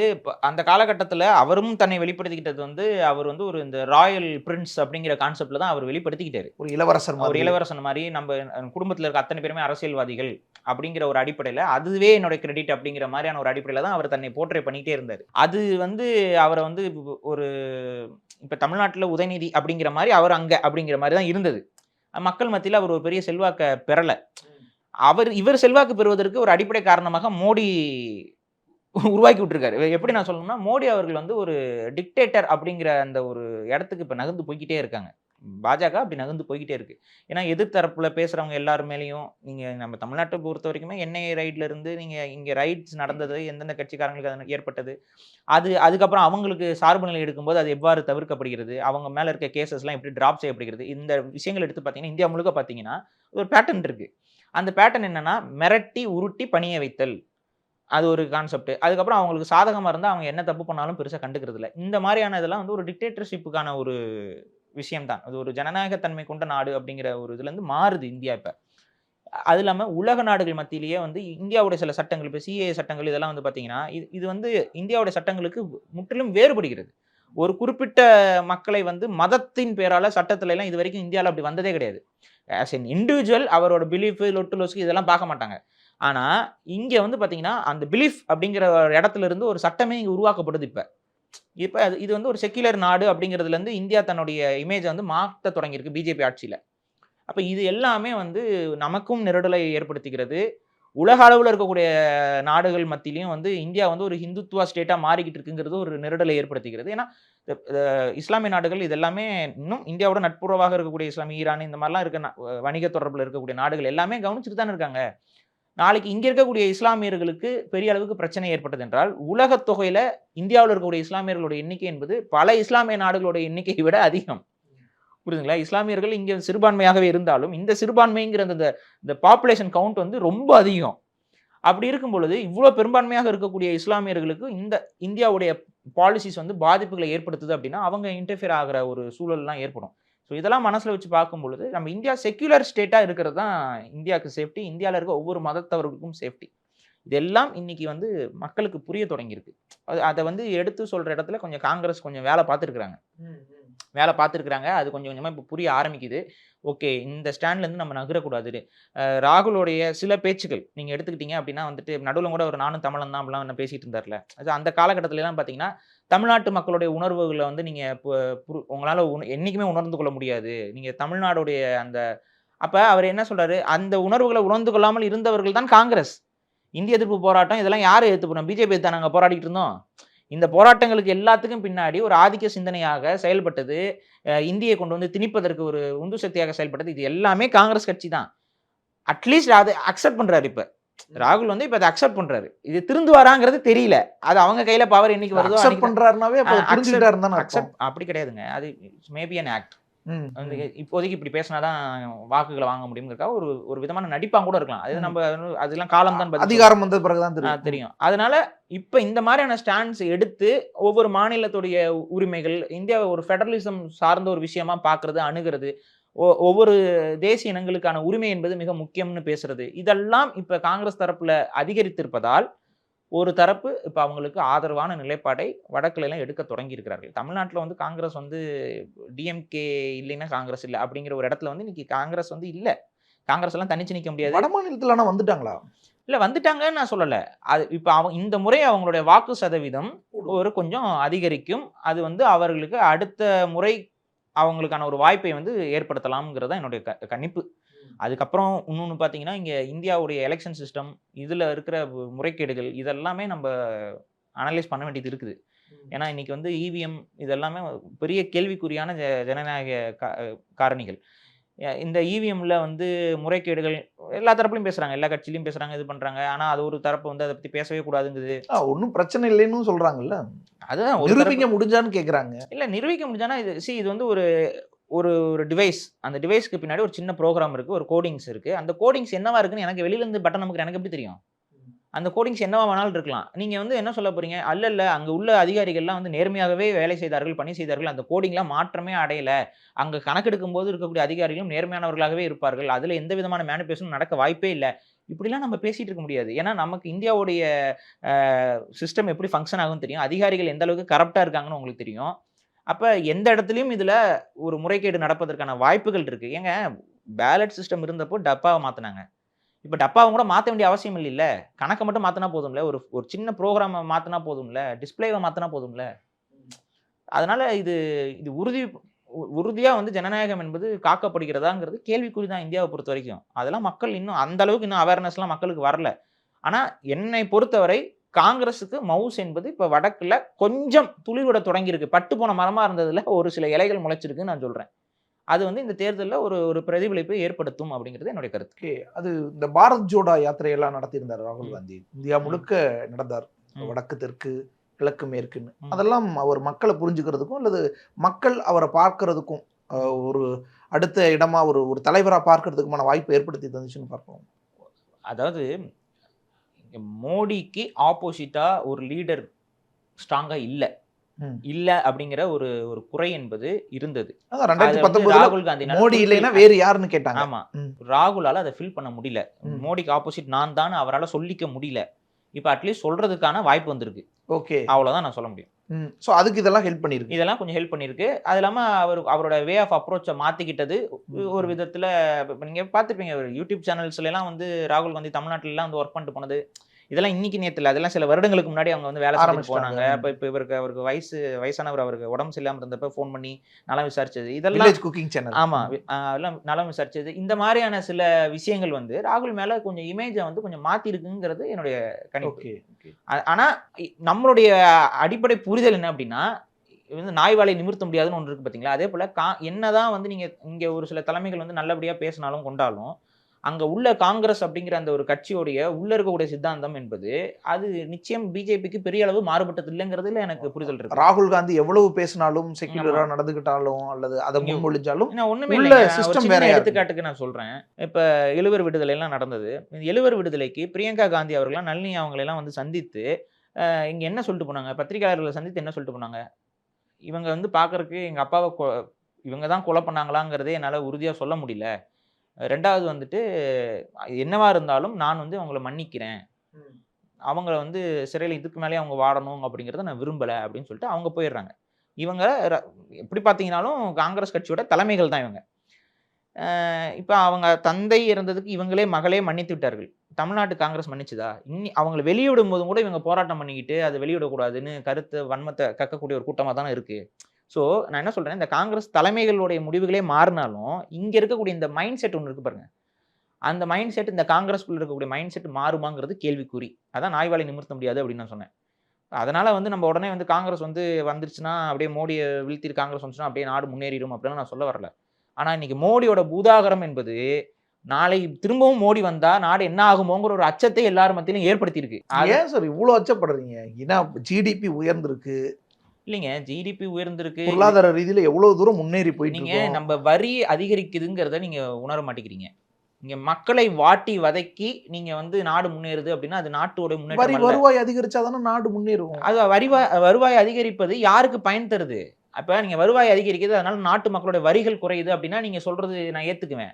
Speaker 2: அந்த காலகட்டத்துல அவரும் தன்னை வெளிப்படுத்திக்கிட்டது வந்து அவர் வந்து ஒரு இந்த ராயல் பிரின்ஸ் அப்படிங்கிற கான்செப்ட்ல தான் அவர் வெளிப்படுத்திக்கிட்டாரு.
Speaker 3: ஒரு இளவரசர்
Speaker 2: ஒரு இளவரசன் மாதிரி நம்ம குடும்பத்துல இருக்க அத்தனை பேருமே அரசியல்வாதிகள் அப்படிங்கிற ஒரு அடிப்படையில அதுவே என்னோட கிரெடிட் அப்படிங்கிற மாதிரியான ஒரு அடிப்படையில தான் அவர் தன்னை போர்ட்ரே பண்ணிட்டே இருந்தார். அது வந்து அவரை வந்து ஒரு இப்போ தமிழ்நாட்டில் உதயநிதி அப்படிங்கிற மாதிரி அவர் அங்கே அப்படிங்கிற மாதிரி தான் இருந்தது. மக்கள் மத்தியில் அவர் ஒரு பெரிய செல்வாக்கை பெறலை. அவர் இவர் செல்வாக்கு பெறுவதற்கு ஒரு அடிப்படை காரணமாக மோடி உருவாக்கி விட்டுருக்காரு. எப்படி நான் சொல்லணும்னா மோடி அவர்கள் வந்து ஒரு டிக்டேட்டர் அப்படிங்கிற அந்த ஒரு இடத்துக்கு இப்போ நகர்ந்து போய்கிட்டே இருக்காங்க. பாஜக அப்படி நகர்ந்து போய்கிட்டே இருக்கு. ஏன்னா எதிர்த்தரப்புல பேசுறவங்க எல்லார் மேலேயும் நீங்க நம்ம தமிழ்நாட்டை பொறுத்த வரைக்குமே என்ஐஏ ரைட்ல இருந்து நீங்க இங்க ரைட்ஸ் நடந்தது எந்தெந்த கட்சிக்காரங்களுக்கு அது ஏற்பட்டது அது அதுக்கப்புறம் அவங்களுக்கு சார்பு நிலை எடுக்கும்போது அது எவ்வாறு தவிர்க்கப்படுகிறது அவங்க மேல இருக்க கேசஸ்லாம் எப்படி டிராப் செய்யப்படுகிறது இந்த விஷயங்கள் எடுத்து பார்த்தீங்கன்னா இந்தியா முழுக்க பார்த்தீங்கன்னா ஒரு பேட்டர்ன் இருக்கு. அந்த பேட்டர்ன் என்னன்னா மிரட்டி உருட்டி பணிய வைத்தல். அது ஒரு கான்செப்ட் அதுக்கப்புறம் அவங்களுக்கு சாதகமாக இருந்தால் அவங்க என்ன தப்பு பண்ணாலும் பெருசாக கண்டுக்கிறது இல்லை இந்த மாதிரியான இதெல்லாம் வந்து ஒரு டிக்டேட்டர்ஷிப்புக்கான ஒரு விஷயம்தான். அது ஒரு ஜனநாயகத்தன்மை கொண்ட நாடு அப்படிங்கிற ஒரு இதுலேருந்து மாறுது இந்தியா இப்போ. அது இல்லாமல் உலக நாடுகள் மத்தியிலேயே வந்து இந்தியாவுடைய சில சட்டங்கள் இப்போ சிஏ சட்டங்கள் இதெல்லாம் வந்து பார்த்தீங்கன்னா இது இது வந்து இந்தியாவுடைய சட்டங்களுக்கு முற்றிலும் வேறுபடுகிறது. ஒரு குறிப்பிட்ட மக்களை வந்து மதத்தின் பேரால சட்டத்துல எல்லாம் இது வரைக்கும் இந்தியாவில் அப்படி வந்ததே கிடையாது. ஆஸ் என் இண்டிவிஜுவல் அவரோட பிலீஃபு லொட்டு லொசுக்கு இதெல்லாம் பார்க்க மாட்டாங்க. ஆனால் இங்கே வந்து பார்த்தீங்கன்னா அந்த பிலீஃப் அப்படிங்கிற ஒரு இடத்துல இருந்து ஒரு சட்டமே இங்கே உருவாக்கப்படுது இப்போ. இப்போ அது இது வந்து ஒரு செக்யுலர் நாடு அப்படிங்கிறதுல இருந்து இந்தியா தன்னுடைய இமேஜை வந்து மாற்ற தொடங்கியிருக்கு பிஜேபி ஆட்சியில. அப்போ இது எல்லாமே வந்து நமக்கும் நெருடலை ஏற்படுத்துகிறது உலக அளவில் இருக்கக்கூடிய நாடுகள் மத்தியிலையும் வந்து இந்தியா வந்து ஒரு ஹிந்துத்துவா ஸ்டேட்டா மாறிக்கிட்டு இருக்குங்கிறது ஒரு நெருடலை ஏற்படுத்துகிறது ஏன்னா இஸ்லாமிய நாடுகள் இதெல்லாமே இன்னும் இந்தியாவோட நட்புறவாக இருக்கக்கூடிய இஸ்லாமிய ஈரான் இந்த மாதிரிலாம் இருக்க வணிக தொடர்பில் இருக்கக்கூடிய நாடுகள் எல்லாமே கவனிச்சுட்டு தானே இருக்காங்க. நாளைக்கு இங்கே இருக்கக்கூடிய இஸ்லாமியர்களுக்கு பெரிய அளவுக்கு பிரச்சனை ஏற்பட்டது என்றால் உலகத் தொகையில் இந்தியாவில் இருக்கக்கூடிய இஸ்லாமியர்களுடைய எண்ணிக்கை என்பது பல இஸ்லாமிய நாடுகளுடைய எண்ணிக்கையை விட அதிகம். புரியுதுங்களா இஸ்லாமியர்கள் இங்கே சிறுபான்மையாகவே இருந்தாலும் இந்த சிறுபான்மைங்கிற அந்த இந்த பாப்புலேஷன் கவுண்ட் வந்து ரொம்ப அதிகம். அப்படி இருக்கும் பொழுது இவ்வளோ பெரும்பான்மையாக இருக்கக்கூடிய இஸ்லாமியர்களுக்கு இந்த இந்தியாவுடைய பாலிசிஸ் வந்து பாதிப்புகளை ஏற்படுத்துது அப்படின்னா அவங்க இன்டர்ஃபியர் ஆகிற ஒரு சூழல்லாம் ஏற்படும். ஸோ இதெல்லாம் மனசில் வச்சு பார்க்கும் பொழுது நம்ம இந்தியா செக்யூலர் ஸ்டேட்டாக இருக்கிறது தான் இந்தியாவுக்கு சேஃப்டி இந்தியாவில் இருக்க ஒவ்வொரு மதத்தவர்களுக்கும் சேஃப்டி இதெல்லாம் இன்னைக்கு வந்து மக்களுக்கு புரிய தொடங்கியிருக்கு. அது அதை வந்து எடுத்து சொல்கிற இடத்துல கொஞ்சம் காங்கிரஸ் கொஞ்சம் வேலை பார்த்துருக்குறாங்க. வேலை பார்த்துருக்குறாங்க. அது கொஞ்சம் கொஞ்சமாக இப்போ புரிய ஆரம்பிக்குது. ஓகே இந்த ஸ்டாண்ட்லேருந்து நம்ம நகரக்கூடாது. ராகுலோடைய சில பேச்சுக்கள் நீங்கள் எடுத்துக்கிட்டீங்க அப்படின்னா வந்துட்டு நடுவில் கூட ஒரு நானும் தமிழன் தான் அப்படிலாம் நான் பேசிகிட்டு இருந்தார்ல. அது அந்த காலகட்டத்திலலாம் பார்த்தீங்கன்னா தமிழ்நாட்டு மக்களுடைய உணர்வுகளை வந்து நீங்கள் உங்களால் என்றைக்குமே உணர்ந்து கொள்ள முடியாது. நீங்கள் தமிழ்நாடுடைய அந்த அப்போ அவர் என்ன சொல்கிறாரு அந்த உணர்வுகளை உணர்ந்து கொள்ளாமல் இருந்தவர்கள் தான் காங்கிரஸ். இந்திய எதிர்ப்பு போராட்டம் இதெல்லாம் யார் எதிர்த்து போனோம் பிஜேபி தான் நாங்கள் போராடிட்டு இருந்தோம்? இந்த போராட்டங்களுக்கு எல்லாத்துக்கும் பின்னாடி ஒரு ஆதிக்க சிந்தனையாக செயல்பட்டது இந்தியை கொண்டு வந்து திணிப்பதற்கு ஒரு உந்து சக்தியாக செயல்பட்டது. இது எல்லாமே காங்கிரஸ் கட்சி தான். அட்லீஸ்ட் அதை அக்செப்ட் பண்றாரு இப்ப. ராகுல் வந்து இப்ப அதை அக்செப்ட் பண்றாரு. இது திருந்து வராங்கிறது தெரியல. அது அவங்க கையில பவர் என்னைக்கு வருதோ
Speaker 3: அக்செப்ட் அர்த்தம்.
Speaker 2: அக்செப்ட் அப்படி கிடையாதுங்க. அது மேபி அன் ஆக்ட்
Speaker 3: ம்.
Speaker 2: இப்போதைக்கு இப்படி பேசினாதான் வாக்குகளை வாங்க முடியுங்கிறதுக்காக ஒரு ஒரு விதமான நடிப்பாங்க கூட இருக்கலாம். அது. நம்ம அதெல்லாம் காலம் தான்
Speaker 3: அதிகாரம் வந்த பிறகுதான் தெரியும்.
Speaker 2: தெரியும். அதனால இப்ப இந்த மாதிரியான ஸ்டாண்ட்ஸ் எடுத்து ஒவ்வொரு மாநிலத்துடைய உரிமைகள் இந்தியாவை ஒரு ஃபெடரலிசம் சார்ந்த ஒரு விஷயமா பார்க்கிறது அணுகிறது ஒவ்வொரு தேசிய இனங்களுக்கான உரிமை என்பது மிக முக்கியம்னு பேசுறது இதெல்லாம் இப்ப காங்கிரஸ் தரப்புல அதிகரித்திருப்பதால் ஒரு தரப்பு இப்ப அவங்களுக்கு ஆதரவான நிலைப்பாடை வடக்குல எல்லாம் எடுக்க தொடங்கி இருக்கிறார்கள் தமிழ்நாட்டுல வந்து காங்கிரஸ் வந்து டிஎம்கே இல்லைன்னா காங்கிரஸ் இல்லை அப்படிங்கிற ஒரு இடத்துல வந்து இன்னைக்கு காங்கிரஸ் வந்து இல்ல. காங்கிரஸ் எல்லாம் தனிச்சு நிக்க முடியாது.
Speaker 3: வட மாநிலத்துல ஆனா வந்துட்டாங்களா?
Speaker 2: இல்ல வந்துட்டாங்கன்னு நான் சொல்லல. அது இப்ப அவங்க இந்த முறை அவங்களுடைய வாக்கு சதவீதம் ஒரு கொஞ்சம் அதிகரிக்கும். அது வந்து அவர்களுக்கு அடுத்த முறை அவங்களுக்கான ஒரு வாய்ப்பை வந்து ஏற்படுத்தலாம்ங்கிறது தான் என்னுடைய க- கணிப்பு. அதுக்கப்புறம் இன்னொன்று பார்த்தீங்கன்னா இங்கே இந்தியாவுடைய எலெக்ஷன் சிஸ்டம் இதில் இருக்கிற முறைகேடுகள் இதெல்லாமே நம்ம அனலைஸ் பண்ண வேண்டியது இருக்குது. ஏன்னா இன்னைக்கு வந்து இவிஎம் இதெல்லாமே பெரிய கேள்விக்குறியான ஜ ஜனநாயக கா- காரணிகள். இந்த இவிஎம்ல வந்து முறைகேடுகள் எல்லா தரப்புலையும் பேசுறாங்க. எல்லா கட்சியிலையும் பேசுறாங்க இது பண்றாங்க. ஆனா அது ஒரு தரப்பு வந்து அதை பத்தி பேசவே கூடாதுங்குது.
Speaker 3: ஒண்ணும் பிரச்சனை இல்லைன்னு சொல்றாங்கல்ல.
Speaker 2: அதுதான்
Speaker 3: நிரூபிக்க முடிஞ்சான்னு கேக்குறாங்க.
Speaker 2: இல்ல நிரூபிக்க முடிஞ்சானா இது சி இது வந்து ஒரு ஒரு ஒரு டிவைஸ் அந்த டிவைஸ்க்கு பின்னாடி ஒரு சின்ன ப்ரோக்ராம் இருக்குது ஒரு கோடிங்ஸ் இருக்குது அந்த கோடிங்ஸ் என்னவா இருக்குன்னு எனக்கு வெளியிலேருந்து பட்டன் நமக்கு எனக்கு எப்படி தெரியும்? அந்த கோடிங்ஸ் என்னவா வேணாலும் இருக்கலாம். நீங்கள் வந்து என்ன சொல்ல போகிறீங்க அல்ல இல்லை அங்கே உள்ள அதிகாரிகள்லாம் வந்து நேர்மையாகவே வேலை செய்தார்கள் பணி செய்தார்கள் அந்த கோடிங்லாம் மாற்றமே அடையலை. அங்கே கணக்கெடுக்கும் போது இருக்கக்கூடிய அதிகாரிகளும் நேர்மையானவர்களாகவே இருப்பார்கள். அதில் எந்த விதமான மேனிபேஷனும் நடக்க வாய்ப்பே இல்லை. இப்படிலாம் நம்ம பேசிகிட்டு இருக்க முடியாது. ஏன்னா நமக்கு இந்தியாவுடைய சிஸ்டம் எப்படி ஃபங்க்ஷன் ஆகும்னு தெரியும். அதிகாரிகள் எந்த அளவுக்கு கரப்டாக இருக்காங்கன்னு உங்களுக்கு தெரியும். அப்போ எந்த இடத்துலையும் இதில் ஒரு முறைகேடு நடப்பதற்கான வாய்ப்புகள் இருக்குது ஏங்க பேலட் சிஸ்டம் இருந்தப்போ டப்பாவை மாற்றினாங்க இப்போ டப்பாவை கூட மாற்ற வேண்டிய அவசியம் இல்லைல்ல கணக்கை மட்டும் மாற்றினா போதும்ல? ஒரு ஒரு சின்ன ப்ரோக்ராமை மாற்றினா போதும்ல? டிஸ்பிளேவை மாற்றினா போதும்ல? அதனால் இது இது உறுதி உறுதியாக வந்து ஜனநாயகம் என்பது காக்கப்படுகிறதாங்கிறது கேள்விக்குறி தான் இந்தியாவை பொறுத்த வரைக்கும். அதெல்லாம் மக்கள் இன்னும் அந்த அளவுக்கு இன்னும் அவேர்னஸ்லாம் மக்களுக்கு வரல. ஆனால் என்னை பொறுத்தவரை காங்கிரஸுக்கு மவுஸ் என்பது இப்ப வடக்குல கொஞ்சம் துளிர்விட தொடங்கியிருக்கு. பட்டு போன மரமா இருந்ததுல ஒரு சில இலைகள் முளைச்சிருக்குன்னு நான் சொல்றேன். அது வந்து இந்த தேர்தலில் ஒரு ஒரு பிரதிபலிப்பை ஏற்படுத்தும் அப்படிங்கிறது என்னுடைய கருத்து.
Speaker 3: அது இந்த பாரத் ஜோடா யாத்திரையெல்லாம் நடத்தியிருந்தார் ராகுல். காந்தி. இந்தியா முழுக்க நடந்தார். வடக்கு தெற்கு கிழக்கு மேற்குன்னு. அதெல்லாம் அவர் மக்களை புரிஞ்சுக்கிறதுக்கும் அல்லது மக்கள் அவரை பார்க்கறதுக்கும் ஒரு அடுத்த இடமா ஒரு ஒரு தலைவரா பார்க்கறதுக்குமான வாய்ப்பு ஏற்படுத்தி தந்துச்சுன்னு பார்ப்போம்
Speaker 2: அதாவது மோடிக்கு ஆப்போசிட்டா ஒரு லீடர் ஸ்ட்ராங்கா இல்ல. இல்ல அப்படிங்கிற ஒரு ஒரு குறை என்பது இருந்தது. ராகுல் காந்தி
Speaker 3: மோடி இல்லைன்னா வேறு யாருன்னு கேட்டாங்க.
Speaker 2: ஆமா. ராகுலால அதை ஃபில் பண்ண முடியல. மோடிக்கு ஆப்போசிட் நான் தான் அவரால சொல்லிக்க முடியல. இப்ப அட்லீஸ்ட் சொல்றதுக்கான வாய்ப்பு வந்திருக்கு.
Speaker 3: ஓகே.
Speaker 2: அவ்வளவுதான் நான் சொல்ல முடியும்.
Speaker 3: ஸோ அதுக்கு இதெல்லாம் ஹெல்ப் பண்ணிருக்கு.
Speaker 2: இதெல்லாம் கொஞ்சம் ஹெல்ப் பண்ணிருக்கு. அது இல்லாம அவர் அவரோட வே ஆஃப் அப்ரோச்சை மாத்திக்கிட்டது. ஒரு விதத்துல இப்ப நீங்க பார்த்துருப்பீங்க யூடியூப் சேனல்ஸ்ல எல்லாம் வந்து ராகுல் காந்தி தமிழ்நாட்டுல எல்லாம் வந்து ஒர்க் பண்ணிட்டு போனது. இதெல்லாம் இன்னைக்கு நேத்துல அதெல்லாம் சில வருடங்களுக்கு முன்னாடி அவங்க வந்து வேலை
Speaker 3: ஆரம்பிச்சிட்டாங்க.
Speaker 2: போனாங்க. அப்ப இப்ப இவருக்கு அவருக்கு வயசு வயசானவர் அவருக்கு உடம்பு சரியில்லாம இருந்தப்ப ஃபோன் பண்ணி நலம் விசாரிச்சது. இதெல்லாம்
Speaker 3: குக்கிங் சேனல்
Speaker 2: ஆமா. வி- ஆஹ் எல்லாம் நலம் விசாரிச்சது. இந்த மாதிரியான சில விஷயங்கள் வந்து ராகுல் மேல கொஞ்சம் இமேஜை வந்து கொஞ்சம் மாத்தி இருக்குங்கிறது என்னுடைய கணிப்பு.
Speaker 3: ஓகே
Speaker 2: ஆ- ஆனா இ- நம்மளுடைய அடிப்படை புரிதல் என்ன அப்படின்னா வந்து நாய் வாலை நிமிர்த்த முடியாதுன்னு ஒன்று இருக்கு பாத்தீங்களா? அதே போல கா என்னதான் வந்து நீங்க இங்க ஒரு சில தலைமைகள் வந்து நல்லபடியா பேசினாலும் கொண்டாலும் அங்க உள்ள காங்கிரஸ் அப்படிங்கிற அந்த ஒரு கட்சியோடைய உள்ள இருக்கக்கூடிய சித்தாந்தம் என்பது அது நிச்சயம் பிஜேபிக்கு பெரிய அளவு மாறுபட்டது இல்லைங்கிறதுல எனக்கு புரிதல் இருக்கு
Speaker 3: ராகுல் காந்தி எவ்வளவு பேசினாலும் செக்யூலரா
Speaker 2: ஆமா.
Speaker 3: நடந்துகிட்டாலும் அல்லது அதை முன்மொழிஞ்சாலும்
Speaker 2: ஒண்ணுமே. நான்
Speaker 3: system
Speaker 2: சின்ன
Speaker 3: வேறயா இருக்கு.
Speaker 2: எடுத்துக்காட்டுக்கு நான் சொல்றேன் இப்ப எழுவர் விடுதலை எல்லாம் நடந்தது எழுவர் விடுதலைக்கு பிரியங்கா காந்தி அவர்கள்லாம் நளினி அவங்களை எல்லாம் வந்து சந்தித்து இங்க என்ன சொல்லிட்டு போனாங்க பத்திரிகையாளர்களை சந்தித்து என்ன சொல்லிட்டு போனாங்க இவங்க வந்து பாக்குறதுக்கு எங்க அப்பாவை கொ- இவங்க தான் கொலை பண்ணாங்களாங்கிறதே என்னால உறுதியா சொல்ல முடியல ரெண்டாவது வந்துட்டு என்னவா இருந்தாலும் நான் வந்து அவங்கள மன்னிக்கிறேன். அவங்கள வந்து சிறையில் இதுக்கு மேலே அவங்க வாடணும் அப்படிங்கிறத நான் விரும்பலை அப்படின்னு சொல்லிட்டு அவங்க போயிடுறாங்க. இவங்க எப்படி பார்த்தீங்கன்னாலும் காங்கிரஸ் கட்சியோட தலைமைகள் தான் இவங்க. இப்போ அவங்க தந்தை இறந்ததுக்கு இவங்களே மகளே மன்னித்து விட்டார்கள். தமிழ்நாட்டு காங்கிரஸ் மன்னிச்சுதா? இன்னி அவங்கள வெளியிடும் போதும் கூட இவங்க போராட்டம் பண்ணிக்கிட்டு அதை வெளியிடக்கூடாதுன்னு கருத்து வன்மத்தை கக்கக்கூடிய ஒரு கூட்டமாக தானே இருக்கு. ஸோ நான் என்ன சொல்கிறேன் இந்த காங்கிரஸ் தலைமைகளுடைய முடிவுகளே மாறினாலும் இங்கே இருக்கக்கூடிய இந்த மைண்ட் செட் ஒன்று இருக்கு பாருங்க. அந்த மைண்ட் செட் இந்த காங்கிரஸ்குள்ளே இருக்கக்கூடிய மைண்ட் செட் மாறுமாங்கிறது கேள்விக்குறி. அதான் நாய்வாலை நிமிர்த்த முடியாது அப்படின்னு நான் சொன்னேன். அதனால் வந்து நம்ம உடனே வந்து காங்கிரஸ் வந்து வந்துருச்சுன்னா அப்படியே மோடியை வீழ்த்திட்டு காங்கிரஸ் வந்துச்சுன்னா அப்படியே நாடு முன்னேறிடும் அப்படின்னு நான் சொல்ல வரல. ஆனால் இன்றைக்கி மோடியோட பூதாகரம் என்பது நாளை திரும்பவும் மோடி வந்தா நாடு என்ன ஆகுமோங்கிற ஒரு அச்சத்தை எல்லார் மத்தியிலும் ஏற்படுத்தியிருக்கு.
Speaker 3: ஏன் சார் இவ்வளோ அச்சப்படுறீங்க? ஏன்னா ஜிடிபி உயர்ந்திருக்கு.
Speaker 2: இல்லைங்க. ஜிடிபி உயர்ந்திருக்கு.
Speaker 3: பொருளாதார ரீதியில எவ்வளவு தூரம் முன்னேறி போயிட்டு
Speaker 2: நீங்க நம்ம வரி அதிகரிக்குதுங்கிறத நீங்க உணர மாட்டேங்கிறீங்க. இங்க மக்களை வாட்டி வதக்கி நீங்க வந்து நாடு முன்னேறுது அப்படின்னா அது நாட்டோட முன்னேற்றம்.
Speaker 3: வருவாய் அதிகரிச்சாதானே நாடு முன்னேறும்.
Speaker 2: அது வரிவாய் வருவாய் அதிகரிப்பது யாருக்கு பயன் தருது? அப்ப நீங்க வருவாய் அதிகரிக்குது அதனால நாட்டு மக்களோட வரிகள் குறையுது அப்படின்னா நீங்க சொல்றது நான் ஏத்துக்குவேன்.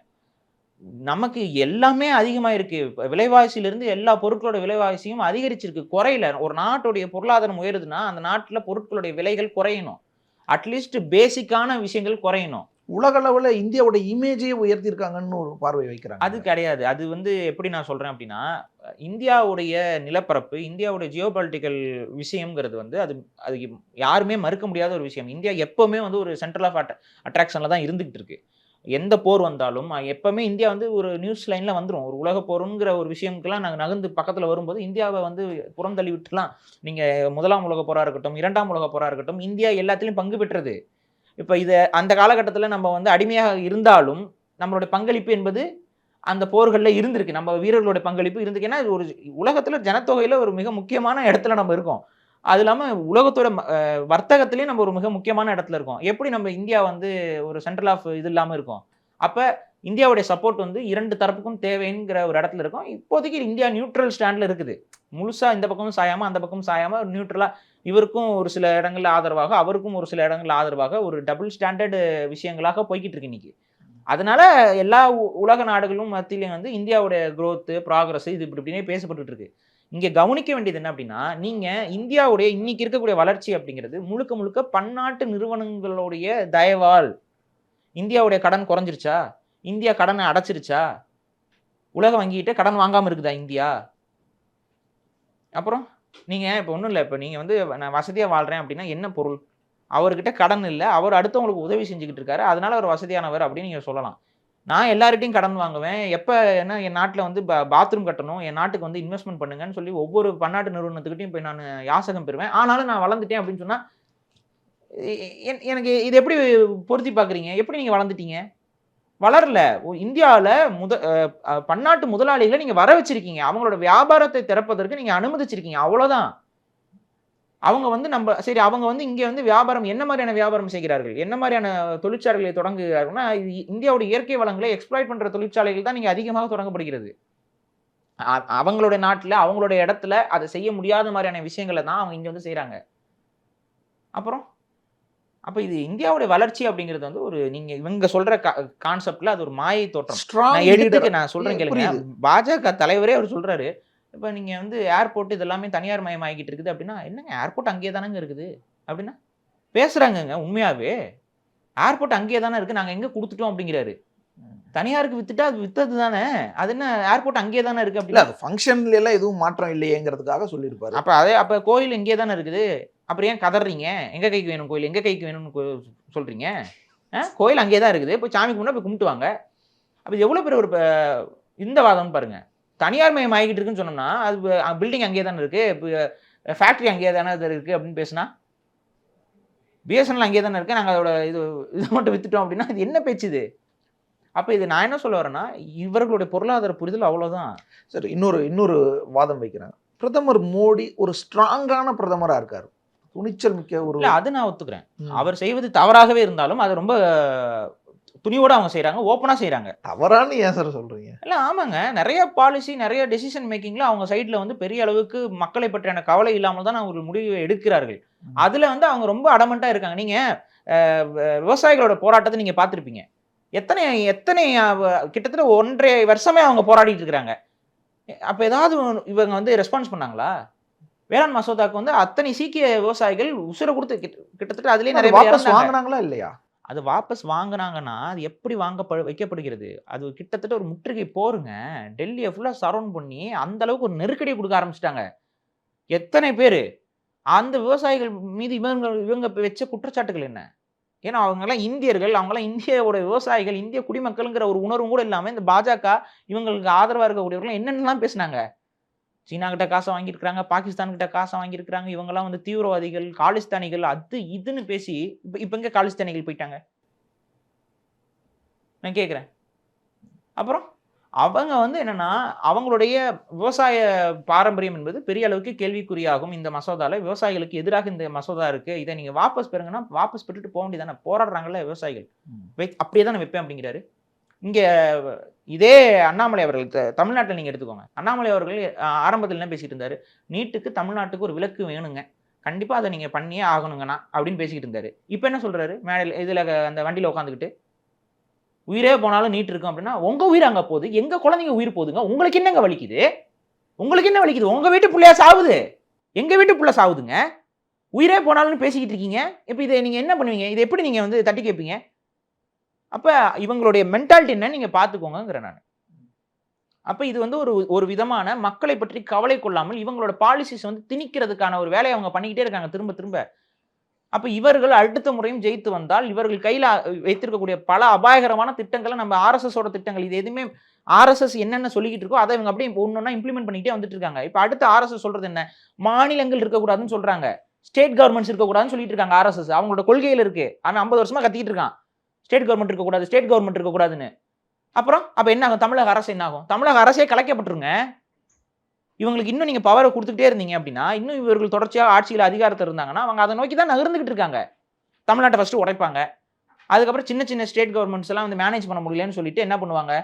Speaker 2: நமக்கு எல்லாமே அதிகமா இருக்கு இப்ப விலைவாசியில இருந்து எல்லா பொருட்களோட விலைவாசியும் அதிகரிச்சிருக்கு. குறையல. ஒரு நாட்டுடைய பொருளாதாரம் உயருதுன்னா அந்த நாட்டுல பொருட்களுடைய விலைகள் குறையணும். அட்லீஸ்ட் பேசிக்கான விஷயங்கள் குறையணும்.
Speaker 3: உலக அளவுல இந்தியாவோட இமேஜையே உயர்த்திருக்காங்கன்னு ஒரு பார்வை வைக்கிறாங்க.
Speaker 2: அது கிடையாது. அது வந்து எப்படி நான் சொல்றேன் அப்படின்னா இந்தியாவுடைய நிலப்பரப்பு இந்தியாவுடைய ஜியோபாலிட்டிக்கல் விஷயம்ங்கிறது வந்து அது அது யாருமே மறுக்க முடியாத ஒரு விஷயம். இந்தியா எப்பவுமே வந்து ஒரு சென்ட்ரல் ஆஃப் அட்ராக்ஷன்ல தான் இருந்துகிட்டு இருக்கு. எந்த போர் வந்தாலும் எப்பவுமே இந்தியா வந்து ஒரு நியூஸ் லைன்ல வந்துரும். ஒரு உலக போருங்கிற ஒரு விஷயம்க்கெல்லாம் நாங்கள் நகர்ந்து பக்கத்தில் வரும்போது இந்தியாவை வந்து புறந்தள்ளி விட்டுலாம் நீங்க முதலாம் உலக போராக இருக்கட்டும் இரண்டாம் உலக போராக இருக்கட்டும் இந்தியா எல்லாத்துலேயும் பங்கு பெற்றது. இப்போ இதை அந்த காலகட்டத்தில் நம்ம வந்து அடிமையாக இருந்தாலும் நம்மளுடைய பங்களிப்பு என்பது அந்த போர்களில் இருந்திருக்கு. நம்ம வீரர்களுடைய பங்களிப்பு இருந்திருக்கு. ஏன்னா ஒரு உலகத்தில் ஜனத்தொகையில் ஒரு மிக முக்கியமான இடத்துல நம்ம இருக்கோம். அது இல்லாமல் உலகத்தோட வர்த்தகத்திலே நம்ம ஒரு மிக முக்கியமான இடத்துல இருக்கோம். எப்படி நம்ம இந்தியா வந்து ஒரு சென்ட்ரல் ஆஃப் இது இல்லாமல் இருக்கோம்? அப்போ இந்தியாவுடைய சப்போர்ட் வந்து இரண்டு தரப்புக்கும் தேவைங்கிற ஒரு இடத்துல இருக்கும். இப்போதைக்கு இந்தியா நியூட்ரல் ஸ்டாண்டில் இருக்குது. முழுசாக இந்த பக்கமும் சாயாமல் அந்த பக்கமும் சாயாமல் நியூட்ரலாக இவருக்கும் ஒரு சில இடங்களில் ஆதரவாக அவருக்கும் ஒரு சில இடங்களில் ஆதரவாக ஒரு டபுள் ஸ்டாண்டர்டு விஷயங்களாக போய்கிட்டு இருக்கு இன்னைக்கு. அதனால எல்லா உ- உலக நாடுகளும் மத்தியிலையும் வந்து இந்தியாவுடைய க்ரோத்து ப்ராக்ரஸ் இது இப்படி இப்படின்னே பேசப்பட்டுட்டு இருக்கு. இங்கே கவனிக்க வேண்டியது என்ன அப்படின்னா நீங்கள் இந்தியாவுடைய இன்னைக்கு இருக்கக்கூடிய வளர்ச்சி அப்படிங்கிறது முழுக்க முழுக்க பன்னாட்டு நிறுவனங்களுடைய தயவால். இந்தியாவுடைய கடன் குறைஞ்சிருச்சா? இந்தியா கடனை அடைச்சிருச்சா? உலக வங்கிகிட்ட கடன் வாங்காமல் இருக்குதா இந்தியா? அப்புறம் நீங்கள் இப்போ ஒன்றும் இல்லை இப்போ நீங்கள் வந்து நான் வசதியாக வாழ்கிறேன் அப்படின்னா என்ன பொருள்? அவர்கிட்ட கடன் இல்லை அவர் அடுத்தவங்களுக்கு உதவி செஞ்சுக்கிட்டு இருக்காரு அதனால அவர் வசதியானவர் அப்படின்னு நீங்கள் சொல்லலாம். நான் எல்லார்கிட்டையும் கடன் வாங்குவேன். எப்போ என்ன என் நாட்டில் வந்து பாத்ரூம் கட்டணும் என் நாட்டுக்கு வந்து இன்வெஸ்ட்மெண்ட் பண்ணுங்கன்னு சொல்லி ஒவ்வொரு பன்னாட்டு நிறுவனத்துக்கிட்டையும் போய் நான் யாசகம் பெறுவேன். ஆனாலும் நான் வளர்ந்துட்டேன் அப்படின்னு சொன்னால் எனக்கு இது எப்படி பொருத்தி பார்க்குறீங்க? எப்படி நீங்கள் வளர்ந்துட்டீங்க? வளரல. இந்தியாவில் முத பன்னாட்டு முதலாளிகளை நீங்கள் வர வச்சிருக்கீங்க அவங்களோட வியாபாரத்தை திறப்பதற்கு நீங்கள் அனுமதிச்சிருக்கீங்க. அவ்வளோதான் அவங்க வந்து நம்ம சரி அவங்க வந்து இங்கே வந்து வியாபாரம் என்ன மாதிரியான வியாபாரம் செய்கிறார்கள்? என்ன மாதிரியான தொழிற்சாலைகளை தொடங்குகிறார்கள்னா இது இந்தியாவோட இயற்கை வளங்களை எக்ஸ்ப்ளாய்ட் பண்ற தொழிற்சாலைகள் தான் நீங்க அதிகமாக தொடங்கப்படுகிறது. அவங்களுடைய நாட்டுல அவங்களுடைய இடத்துல அதை செய்ய முடியாத மாதிரியான விஷயங்களை தான் அவங்க இங்க வந்து செய்றாங்க அப்புறம் அப்ப இது இந்தியாவுடைய வளர்ச்சி அப்படிங்கிறது வந்து ஒரு நீங்க இவங்க சொல்ற கான்செப்ட்ல அது ஒரு மாயை தோற்றம்.
Speaker 3: ஸ்ட்ராங்
Speaker 2: நான்
Speaker 3: ஏ,
Speaker 2: கேளுங்க. பாஜக தலைவரே அவர் சொல்றாரு இப்ப நீங்க வந்து ஏர்போர்ட் இதெல்லாமே தனியார் மயம் ஆகிட்டு இருக்குது அப்படின்னா என்னங்க ஏர்போர்ட் அங்கேயே தானங்க இருக்குது? அப்படின்னா பேசுறாங்கங்க உண்மையாவே. ஏர்போர்ட் அங்கேயே தானே இருக்கு நாங்க எங்க கொடுத்துட்டோம் அப்படிங்கிறாரு. தனியாருக்கு வித்துட்டா அது வித்தது தானே. அது என்ன ஏர்போர்ட் அங்கேயே தானே இருக்கு
Speaker 3: இல்ல
Speaker 2: அப்படின்னா?
Speaker 3: அது ஃபங்க்ஷன்ல எல்லாம் எதுவும் மாற்றம் இல்லையேங்கிறதுக்காக சொல்லியிருப்பாரு.
Speaker 2: அப்ப அதே அப்ப கோயில் இங்கே தானே இருக்குது. அப்புறம் ஏன் கதறீங்க? எங்க கைக்கு வேணும் கோயில்? எங்க கைக்கு வேணும்னு கொ- சொல்றீங்க? ஆ? கோயில் அங்கேயே தான் இருக்குது. போய் சாமி கும்பிட்டா போய் கும்பிட்டு வாங்க அப்ப இது எவ்வளவு பெரிய ஒரு இந்த வாதம்னு பாருங்க. தனியார் மயம் ஆகிட்டு இருக்குன்னு சொன்னோம்னா அது பில்டிங் அங்கேயே தானே இருக்கு. ஃபேக்டரி அங்கேயே தானே இது இருக்கு அப்படின்னு பேசுனா? பிஎஸ்என்எல் அங்கேயே தானே இருக்கு. நாங்கள் அதோட இது இதை மட்டும் வித்துட்டோம் அப்படின்னா இது என்ன பேச்சு இது? அப்போ இது நான் என்ன சொல்ல வரேன்னா இவர்களுடைய பொருளாதார புரிதல் அவ்வளவுதான்.
Speaker 3: சரி இன்னொரு இன்னொரு வாதம் வைக்கிறேன். பிரதமர் மோடி ஒரு ஸ்ட்ராங்கான பிரதமரா இருக்காரு. துணிச்சல் மிக்க ஒரு
Speaker 2: அது நான் ஒத்துக்கிறேன். அவர் செய்வது தவறாகவே இருந்தாலும் அதை ரொம்ப துணிவோட அவங்க செய்றாங்க ஓப்பனா செய்றாங்க.
Speaker 3: தவறான்னு ஏன் சார் சொல்றீங்க?
Speaker 2: இல்ல ஆமாங்க. நிறைய பாலிசி நிறைய டெசிஷன் மேக்கிங்ல அவங்க சைடுல வந்து பெரிய அளவுக்கு மக்களை பற்றியான கவலை இல்லாமல் தான் அவங்க முடிவு எடுக்கிறார்கள். அதுல வந்து அவங்க ரொம்ப அடமெண்டா இருக்காங்க. நீங்க அஹ், வ- விவசாயிகளோட போராட்டத்தை நீங்க பார்த்திருப்பீங்க. எத்தனை எத்தனை கிட்டத்தட்ட ஒன்றரை வருஷமே அவங்க போராடிட்டு இருக்கிறாங்க. அப்ப ஏதாவது இவங்க வந்து ரெஸ்பான்ஸ் பண்ணாங்களா? வேளாண் மசோதாக்கு வந்து அத்தனை சீக்கிய விவசாயிகள் உசுரை கொடுத்து கிட்ட- கிட்டத்தட்ட அதுலயே நிறைய பேர்.
Speaker 3: வாங்குனாங்களா இல்லையா?
Speaker 2: அது வாபஸ் வாங்கினாங்கன்னா அது எப்படி வாங்க வைக்கப்படுகிறது? அது கிட்டத்தட்ட ஒரு முற்றுகை போருங்க. டெல்லியை ஃபுல்லாக சரௌண்ட் பண்ணி அந்த அளவுக்கு ஒரு நெருக்கடியை கொடுக்க ஆரம்பிச்சிட்டாங்க. எத்தனை பேர்? அந்த விவசாயிகள் மீது இவங்க இவங்க வச்ச குற்றச்சாட்டுகள் என்ன? ஏன்னா அவங்கெல்லாம் இந்தியர்கள் அவங்கெல்லாம் இந்தியாவோட விவசாயிகள் இந்திய குடிமக்கள்ங்கிற ஒரு உணர்வும் கூட இல்லாமல் இந்த பாஜக இவங்களுக்கு ஆதரவாக இருக்கக்கூடியவர்கள் என்னென்னலாம் பேசுனாங்க? சீனா கிட்ட காசை வாங்கியிருக்கிறாங்க பாகிஸ்தான் கிட்ட காசை வாங்கியிருக்கிறாங்க இவங்கெல்லாம் வந்து தீவிரவாதிகள் காலிஸ்தானிகள் அது இதுன்னு பேசி இப்போ இப்போ எங்க காலிஸ்தானிகள் போயிட்டாங்க? நான் கேட்குறேன் அப்புறம் அவங்க வந்து என்னன்னா அவங்களுடைய விவசாய பாரம்பரியம் என்பது பெரிய அளவுக்கு கேள்விக்குறியாகும். இந்த மசோதால விவசாயிகளுக்கு எதிராக இந்த மசோதா இருக்கு. இதை நீங்க வாபஸ் பெறுங்கன்னா வாபஸ் பெற்றுட்டு போக வேண்டியதானே? போராடுறாங்கல்ல விவசாயிகள். அப்படியே தான் வைப்பேன் அப்படிங்கிறாரு. இங்க இதே அண்ணாமலை அவர்கள் தமிழ்நாட்டில் நீங்கள் எடுத்துக்கோங்க. அண்ணாமலை அவர்கள் ஆரம்பத்தில் என்ன பேசிட்டு நீட்டுக்கு தமிழ்நாட்டுக்கு ஒரு விலக்கு வேணுங்க. கண்டிப்பாக அதை நீங்கள் பண்ணியே ஆகணுங்கண்ணா அப்படின்னு பேசிக்கிட்டு இருந்தார். இப்போ என்ன சொல்கிறாரு மேடையில் இதில் அந்த வண்டியில் உட்காந்துக்கிட்டு உயிரே போனாலும் நீட் இருக்கும் அப்படின்னா உங்கள் உயிர் அங்கே போகுது. எங்கள் குழந்தைங்க உயிர் போகுதுங்க. உங்களுக்கு என்னங்க வலிக்குது? உங்களுக்கு என்ன வலிக்குது? உங்கள் வீட்டு பிள்ளையா சாவுது? எங்கள் வீட்டு பிள்ளை சாவுதுங்க? உயிரே போனாலும் பேசிக்கிட்டு இருக்கீங்க? இப்போ இதை நீங்கள் என்ன பண்ணுவீங்க? இதை எப்படி நீங்கள் வந்து தட்டி கேட்பீங்க அப்போ இவங்களுடைய மென்டாலிட்டி என்ன நீங்க பாத்துக்கோங்கிற நான். அப்போ இது வந்து ஒரு ஒரு விதமான மக்களை பற்றி கவலை கொள்ளாமல் இவங்களோட பாலிசிஸ் வந்து திணிக்கிறதுக்கான ஒரு வேலையை அவங்க பண்ணிக்கிட்டே இருக்காங்க திரும்ப திரும்ப. அப்போ இவர்கள் அடுத்த முறையும் ஜெயித்து வந்தால் இவர்கள் கையில் வைத்திருக்கக்கூடிய பல அபாயகரமான திட்டங்களை நம்ம ஆர்எஸ்எஸோட திட்டங்கள் இது எதுவுமே ஆர்எஸ்எஸ் என்னென்ன சொல்லிக்கிட்டு இருக்கோ அதை இவங்க அப்படியே ஒன்றுனா இம்ப்ளிமெண்ட் பண்ணிக்கிட்டே வந்துட்டு இருக்காங்க. இப்போ அடுத்த ஆர்எஸ்எஸ் சொல்றது என்ன? மாநிலங்கள் இருக்கக்கூடாதுன்னு சொல்றாங்க. ஸ்டேட் கவர்மெண்ட்ஸ் இருக்கக்கூடாதுன்னு சொல்லிட்டு இருக்காங்க ஆர்எஸ்எஸ் அவங்களோட கொள்கையில் இருக்கு. அவன் ஐம்பது வருஷமா கத்திக்கிட்டு இருக்கான். ஸ்டேட் கவர்மெண்ட் இருக்கக்கூடாது ஸ்டேட் கவர்மெண்ட் இருக்கக்கூடாதுன்னு. அப்புறம் அப்போ என்ன ஆகும் தமிழக அரசு என்ன ஆகும் தமிழக அரசே கலைக்கப்பட்டுருங்க. இவங்களுக்கு இன்னும் நீங்கள் பவரை கொடுத்துக்கிட்டே இருந்தீங்க அப்படின்னா இன்னும் இவர்கள் தொடர்ச்சியாக ஆட்சியில் அதிகாரத்தில் இருந்தாங்கன்னா அவங்க அதை நோக்கி தான் நகர்ந்துகிட்டு இருக்காங்க. தமிழ்நாட்டை ஃபஸ்ட்டு உடைப்பாங்க. அதுக்கப்புறம் சின்ன சின்ன ஸ்டேட் கவர்மெண்ட்ஸ் எல்லாம் வந்து மேனேஜ் பண்ண முடியலன்னு சொல்லிட்டு என்ன பண்ணுவாங்க?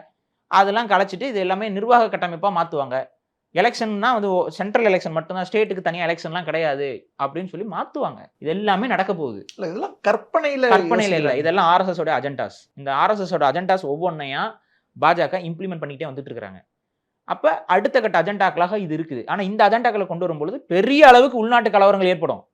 Speaker 2: அதெல்லாம் கலைச்சிட்டு இது எல்லாமே நிர்வாக கட்டமைப்பாக மாற்றுவாங்க எலெக்ஷன்னா வந்து சென்ட்ரல் எலெக்ஷன் மட்டும்தான் ஸ்டேட்டுக்கு தனியாக எலெக்ஷன்லாம் கிடையாது அப்படின்னு சொல்லி மாத்துவாங்க. இது எல்லாமே நடக்க போகுது.
Speaker 3: இல்ல இதெல்லாம் கற்பனையில
Speaker 2: கற்பனையில இல்ல. இதெல்லாம் ஆர்எஸ்எஸ் ஓட அஜெண்டாஸ் இந்த ஆர்எஸ்எஸ் ஓட அஜெண்டாஸ் ஒவ்வொன்றையா பாஜக இம்ப்ளிமெண்ட் பண்ணிக்கிட்டே வந்துட்டு இருக்காங்க. அப்ப அடுத்த கட்ட அஜெண்டாக்களாக இது இருக்குது. ஆனா இந்த அஜெண்டாக்களை கொண்டு வரும்பொழுது பெரிய அளவுக்கு உள்நாட்டு கலவரங்கள் ஏற்படும்.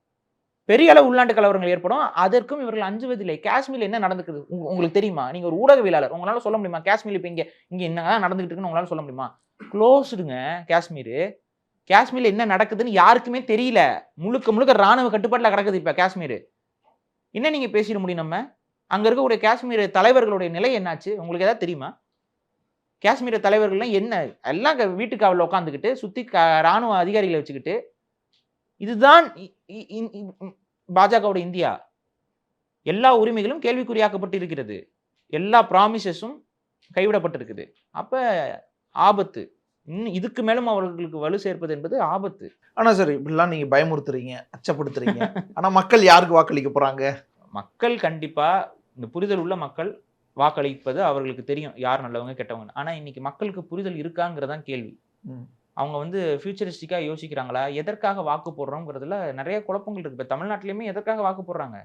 Speaker 2: பெரிய அளவு உள்நாட்டு கலவரங்கள் ஏற்படும். அதற்கும் இவர்கள் அஞ்சுவதில்லை. காஷ்மீர்ல என்ன நடந்துக்குது? உங்க- உங்களுக்கு தெரியுமா? நீங்க ஒரு ஊடகவியலாளர். உங்களால சொல்ல முடியுமா? காஷ்மீர் இப்ப இங்க இங்க என்ன நடந்துகிட்டு இருக்குன்னு உங்களால சொல்ல முடியுமா? க்ளோஸ்டுங்க காஷ்மீர். காஷ்மீரில் என்ன நடக்குதுன்னு யாருக்குமே தெரியல. முழுக்க முழுக்க ராணுவ கட்டுப்பாட்டில் கிடக்குது இப்போ காஷ்மீர். என்ன நீங்கள் பேசிட முடியும் நம்ம? அங்கே இருக்கக்கூடிய காஷ்மீர் தலைவர்களுடைய நிலை என்னாச்சு? உங்களுக்கு எதாவது தெரியுமா? காஷ்மீர் தலைவர்கள்லாம் என்ன? எல்லாம் க- வீட்டு உட்காந்துக்கிட்டு சுற்றி க- ராணுவ அதிகாரிகளை வச்சுக்கிட்டு இதுதான் இ- இந்தியா. எல்லா உரிமைகளும் கேள்விக்குறியாக்கப்பட்டு இருக்கிறது எல்லா ப்ராமிசஸும் கைவிடப்பட்டிருக்குது. அப்போ ஆபத்து. இன்னும் இதுக்கு மேலும் அவர்களுக்கு வலு சேர்ப்பது என்பது ஆபத்து.
Speaker 3: ஆனா சார் இப்படிலாம் நீங்க பயமுறுத்துறீங்க அச்சப்படுத்துறீங்க. ஆனா மக்கள் யாருக்கு வாக்களிக்க போறாங்க?
Speaker 2: மக்கள் கண்டிப்பா இந்த புரிதல் உள்ள மக்கள் வாக்களிப்பது அவர்களுக்கு தெரியும் யார் நல்லவங்க கெட்டவங்க. ஆனா இன்னைக்கு மக்களுக்கு புரிதல் இருக்காங்கிறதான் கேள்வி. அவங்க வந்து ஃபியூச்சரிஸ்டிக்காக யோசிக்கிறாங்களா? எதற்காக வாக்கு போடுறோங்கிறதுல நிறைய குழப்பங்கள் இருக்குது இப்போ தமிழ்நாட்டிலையுமே எதற்காக வாக்கு போடுறாங்க?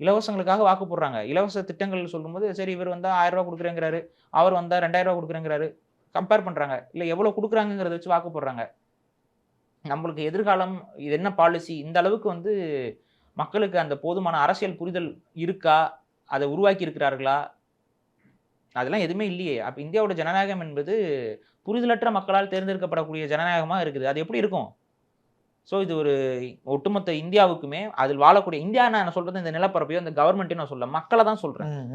Speaker 2: இலவசங்களுக்காக வாக்கு போடுறாங்க. இலவச திட்டங்கள் சொல்லும்போது சரி இவர் வந்தால் ஆயிரம் ரூபா கொடுக்குறேங்கிறாரு. அவர் வந்தால் ரெண்டாயிரம் ரூபா கொடுக்குறேங்கிறாரு. கம்பேர் பண்ணுறாங்க இல்லை எவ்வளோ கொடுக்குறாங்கங்கிறத வச்சு வாக்கு போடுறாங்க. நம்மளுக்கு எதிர்காலம் இது என்ன பாலிசி இந்த அளவுக்கு வந்து மக்களுக்கு அந்த போதுமான அரசியல் புரிதல் இருக்கா? அதை உருவாக்கி இருக்கிறார்களா? அதெல்லாம் எதுவுமே இல்லையே. அப்போ இந்தியாவோட ஜனநாயகம் என்பது புரிதலற்ற மக்களால் தேர்ந்தெடுக்கப்படக்கூடிய ஜனநாயகமாக இருக்குது. அது எப்படி இருக்கும்? ஸோ இது ஒரு ஒட்டுமொத்த இந்தியாவுக்குமே அதில் வாழக்கூடிய இந்தியா நான் சொல்றது? இந்த நிலப்பரப்பையோ இந்த கவர்மெண்ட்டையும் நான் சொல்ல மக்களை தான்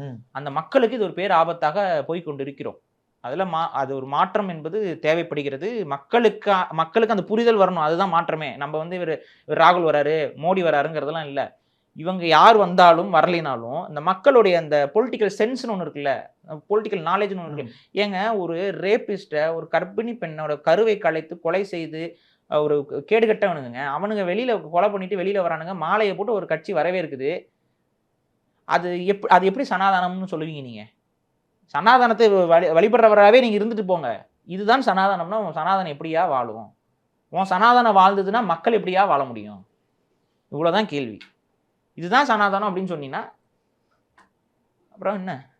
Speaker 3: ம்.
Speaker 2: அந்த மக்களுக்கு இது ஒரு பேர் ஆபத்தாக போய் கொண்டிருக்கிறோம் அதில் மா அது ஒரு மாற்றம் என்பது தேவைப்படுகிறது. மக்களுக்கு மக்களுக்கு அந்த புரிதல் வரணும். அதுதான் மாற்றமே. நம்ம வந்து இவர் இவர் ராகுல் வராரு மோடி வராருங்கிறதெல்லாம் இல்லை. இவங்க யார் வந்தாலும் வரலினாலும் இந்த மக்களுடைய அந்த பொலிட்டிக்கல் சென்ஸ்னு ஒன்று இருக்குல்ல பொலிட்டிக்கல் நாலேஜ்னு ஒன்று இருக்கு. ஏங்க ஒரு ரேபிஸ்ட்டை ஒரு கர்ப்பிணி பெண்ணோட கருவை கலைத்து கொலை செய்து ஒரு கேடுகட்டவனுங்க அவனுங்க வெளியில கொலை பண்ணிட்டு வெளியில வரானுங்க மாலையை போட்டு ஒரு கட்சி வரவேற்குது. அது எப் அது எப்படி சனாதானம்னு சொல்லுவீங்க நீங்க? சனாதனத்தை வழி வழிபடுறவராகவே நீங்கள் இருந்துட்டு போங்க. இதுதான் சனாதனம்னா உன் சனாதனம் எப்படியா வாழும்? உன் சனாதனம் வாழ்ந்ததுன்னா மக்கள் எப்படியா வாழ முடியும்? இவ்வளோதான் கேள்வி. இதுதான் சனாதனம் அப்படின்னு சொன்னீங்கன்னா அப்புறம் என்ன?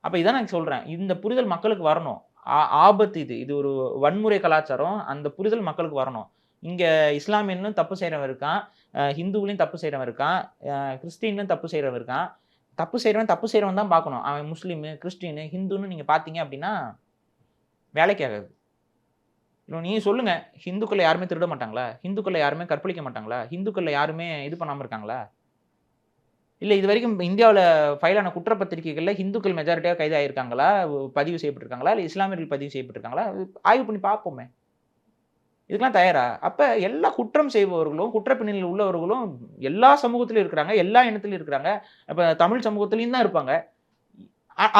Speaker 2: அப்போ இதான் நான் சொல்கிறேன் இந்த புரிதல் மக்களுக்கு வரணும். ஆ- ஆபத்து இது. இது ஒரு வன்முறை கலாச்சாரம். அந்த புரிதல் மக்களுக்கு வரணும். இங்கே இஸ்லாமியன்லும் தப்பு செய்கிறவன் இருக்கான். ஹிந்துவிலையும் தப்பு செய்கிறவன் இருக்கான். அஹ் கிறிஸ்டின்லையும் தப்பு செய்கிறவன் இருக்கான். தப்பு செய்கிறவன் தப்பு செய்கிறவன் தான் பார்க்கணும். அவன் முஸ்லீமு கிறிஸ்டின் ஹிந்துன்னு நீங்கள் பார்த்தீங்க அப்படின்னா வேலைக்கு ஆகாது. இப்போ நீங்கள் சொல்லுங்கள் ஹிந்துக்களை யாருமே திருட மாட்டாங்களா? ஹிந்துக்களை யாருமே கற்பழிக்க மாட்டாங்களா? ஹிந்துக்களை யாருமே இது பண்ணாமல் இருக்காங்களா? இல்லை இது வரைக்கும் இந்தியாவில் ஃபைலான குற்றப்பத்திரிகைகளில் ஹிந்துக்கள் மெஜாரிட்டியாக கைதாகியிருக்காங்களா பதிவு செய்யப்பட்டிருக்காங்களா? இல்லை இஸ்லாமியர்கள் பதிவு செய்யப்பட்டிருக்காங்களா? ஆய்வு பண்ணி பார்ப்போமே. இதுக்கெல்லாம் தயாரா? அப்போ எல்லா குற்றம் செய்பவர்களும் குற்றப்பின்னணியில் உள்ளவர்களும் எல்லா சமூகத்திலும் இருக்கிறாங்க எல்லா இனத்துலையும் இருக்கிறாங்க. இப்போ தமிழ் சமூகத்துலேயும் தான் இருப்பாங்க.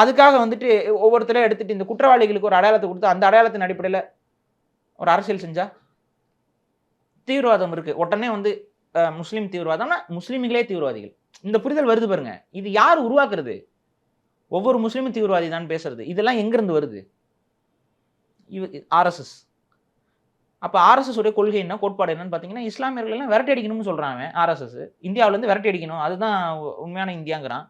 Speaker 2: அதுக்காக வந்துட்டு ஒவ்வொருத்தரையும் எடுத்துட்டு இந்த குற்றவாளிகளுக்கு ஒரு அடையாளத்தை கொடுத்து அந்த அடையாளத்தின் அடிப்படையில் ஒரு அரசியல் செஞ்சா தீவிரவாதம் இருக்குது உடனே வந்து முஸ்லீம் தீவிரவாதம்னா முஸ்லீம்களே தீவிரவாதிகள். இந்த புரிதல் வருது பாருங்க. இது யார் உருவாக்குறது? ஒவ்வொரு முஸ்லீமும் தீவிரவாதி தான் பேசுறது. இதெல்லாம் எங்கேருந்து வருது? இவ் ஆர்எஸ்எஸ் அப்போ ஆர்எஸ்எஸ் உடைய கொள்கை என்ன? கோட்பாடு என்னன்னு பார்த்தீங்கன்னா இஸ்லாமியர்கள்லாம் விரட்டி அடிக்கணும்னு சொல்கிறான் அவன் ஆர்எஸ்எஸ் இந்தியாவிலேருந்து விரட்டி அடிக்கணும் அதுதான் உண்மையான இந்தியாங்கிறான்.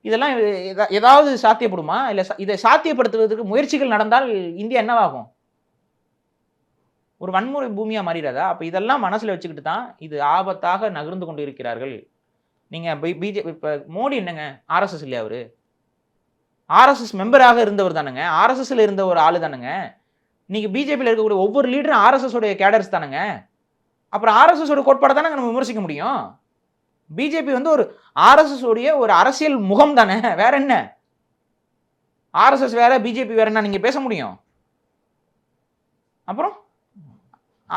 Speaker 2: இதெல்லாம் எதா- ஏதாவது சாத்தியப்படுமா? இல்லை இதை சாத்தியப்படுத்துவதற்கு முயற்சிகள் நடந்தால் இந்தியா என்னவாகும்? ஒரு வன்முறை பூமியாக மாறிடாதா? அப்போ இதெல்லாம் மனசில் வச்சுக்கிட்டு தான் இது ஆபத்தாக நகர்ந்து கொண்டு இருக்கிறார்கள் நீங்கள் பிஜேபி இப்போ மோடி என்னங்க? ஆர்எஸ்எஸ் இல்லையா அவர்? ஆர்எஸ்எஸ் மெம்பராக இருந்தவர் தானுங்க. ஆர்எஸ்எஸ்ல இருந்த ஒரு ஆளு தானுங்க. நீங்கள் பிஜேபியில் இருக்கக்கூடிய ஒவ்வொரு லீடரும் ஆர்எஸ்எஸ் உடைய கேடர்ஸ் தானேங்க. அப்புறம் ஆர்எஸ்எஸ் உடைய கோட்பாடை தானே நம்ம விமர்சிக்க முடியும்? பிஜேபி வந்து ஒரு ஆர்எஸ்எஸ் உடைய ஒரு அரசியல் முகம் தானே. வேற என்ன? ஆர்எஸ்எஸ் வேற பிஜேபி வேற என்ன? நீங்கள் பேச முடியும். அப்புறம்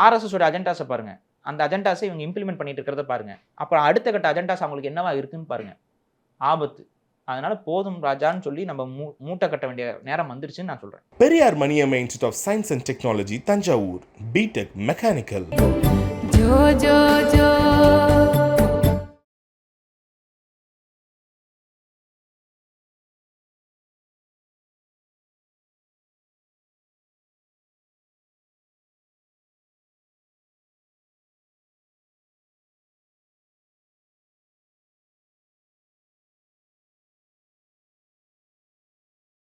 Speaker 2: ஆர்எஸ்எஸோட அஜெண்டாஸை பாருங்க. அந்த அஜெண்டாஸை இவங்க இம்ப்ளிமெண்ட் பண்ணிட்டு இருக்கிறத பாருங்கள் அப்புறம் அடுத்த கட்ட அஜெண்டாஸ் அவங்களுக்கு என்னவா இருக்குன்னு பாருங்கள் ஆபத்து. அதனால போதும் ராஜான்னு சொல்லி நம்ம மூ மூட்டை கட்ட வேண்டிய நேரம் வந்துருச்சுன்னு நான் சொல்கிறேன்
Speaker 1: Periyar Maniammai institute of science and technology Thanjavur. B Tech mechanical
Speaker 4: Joe ஜோ ஜோ.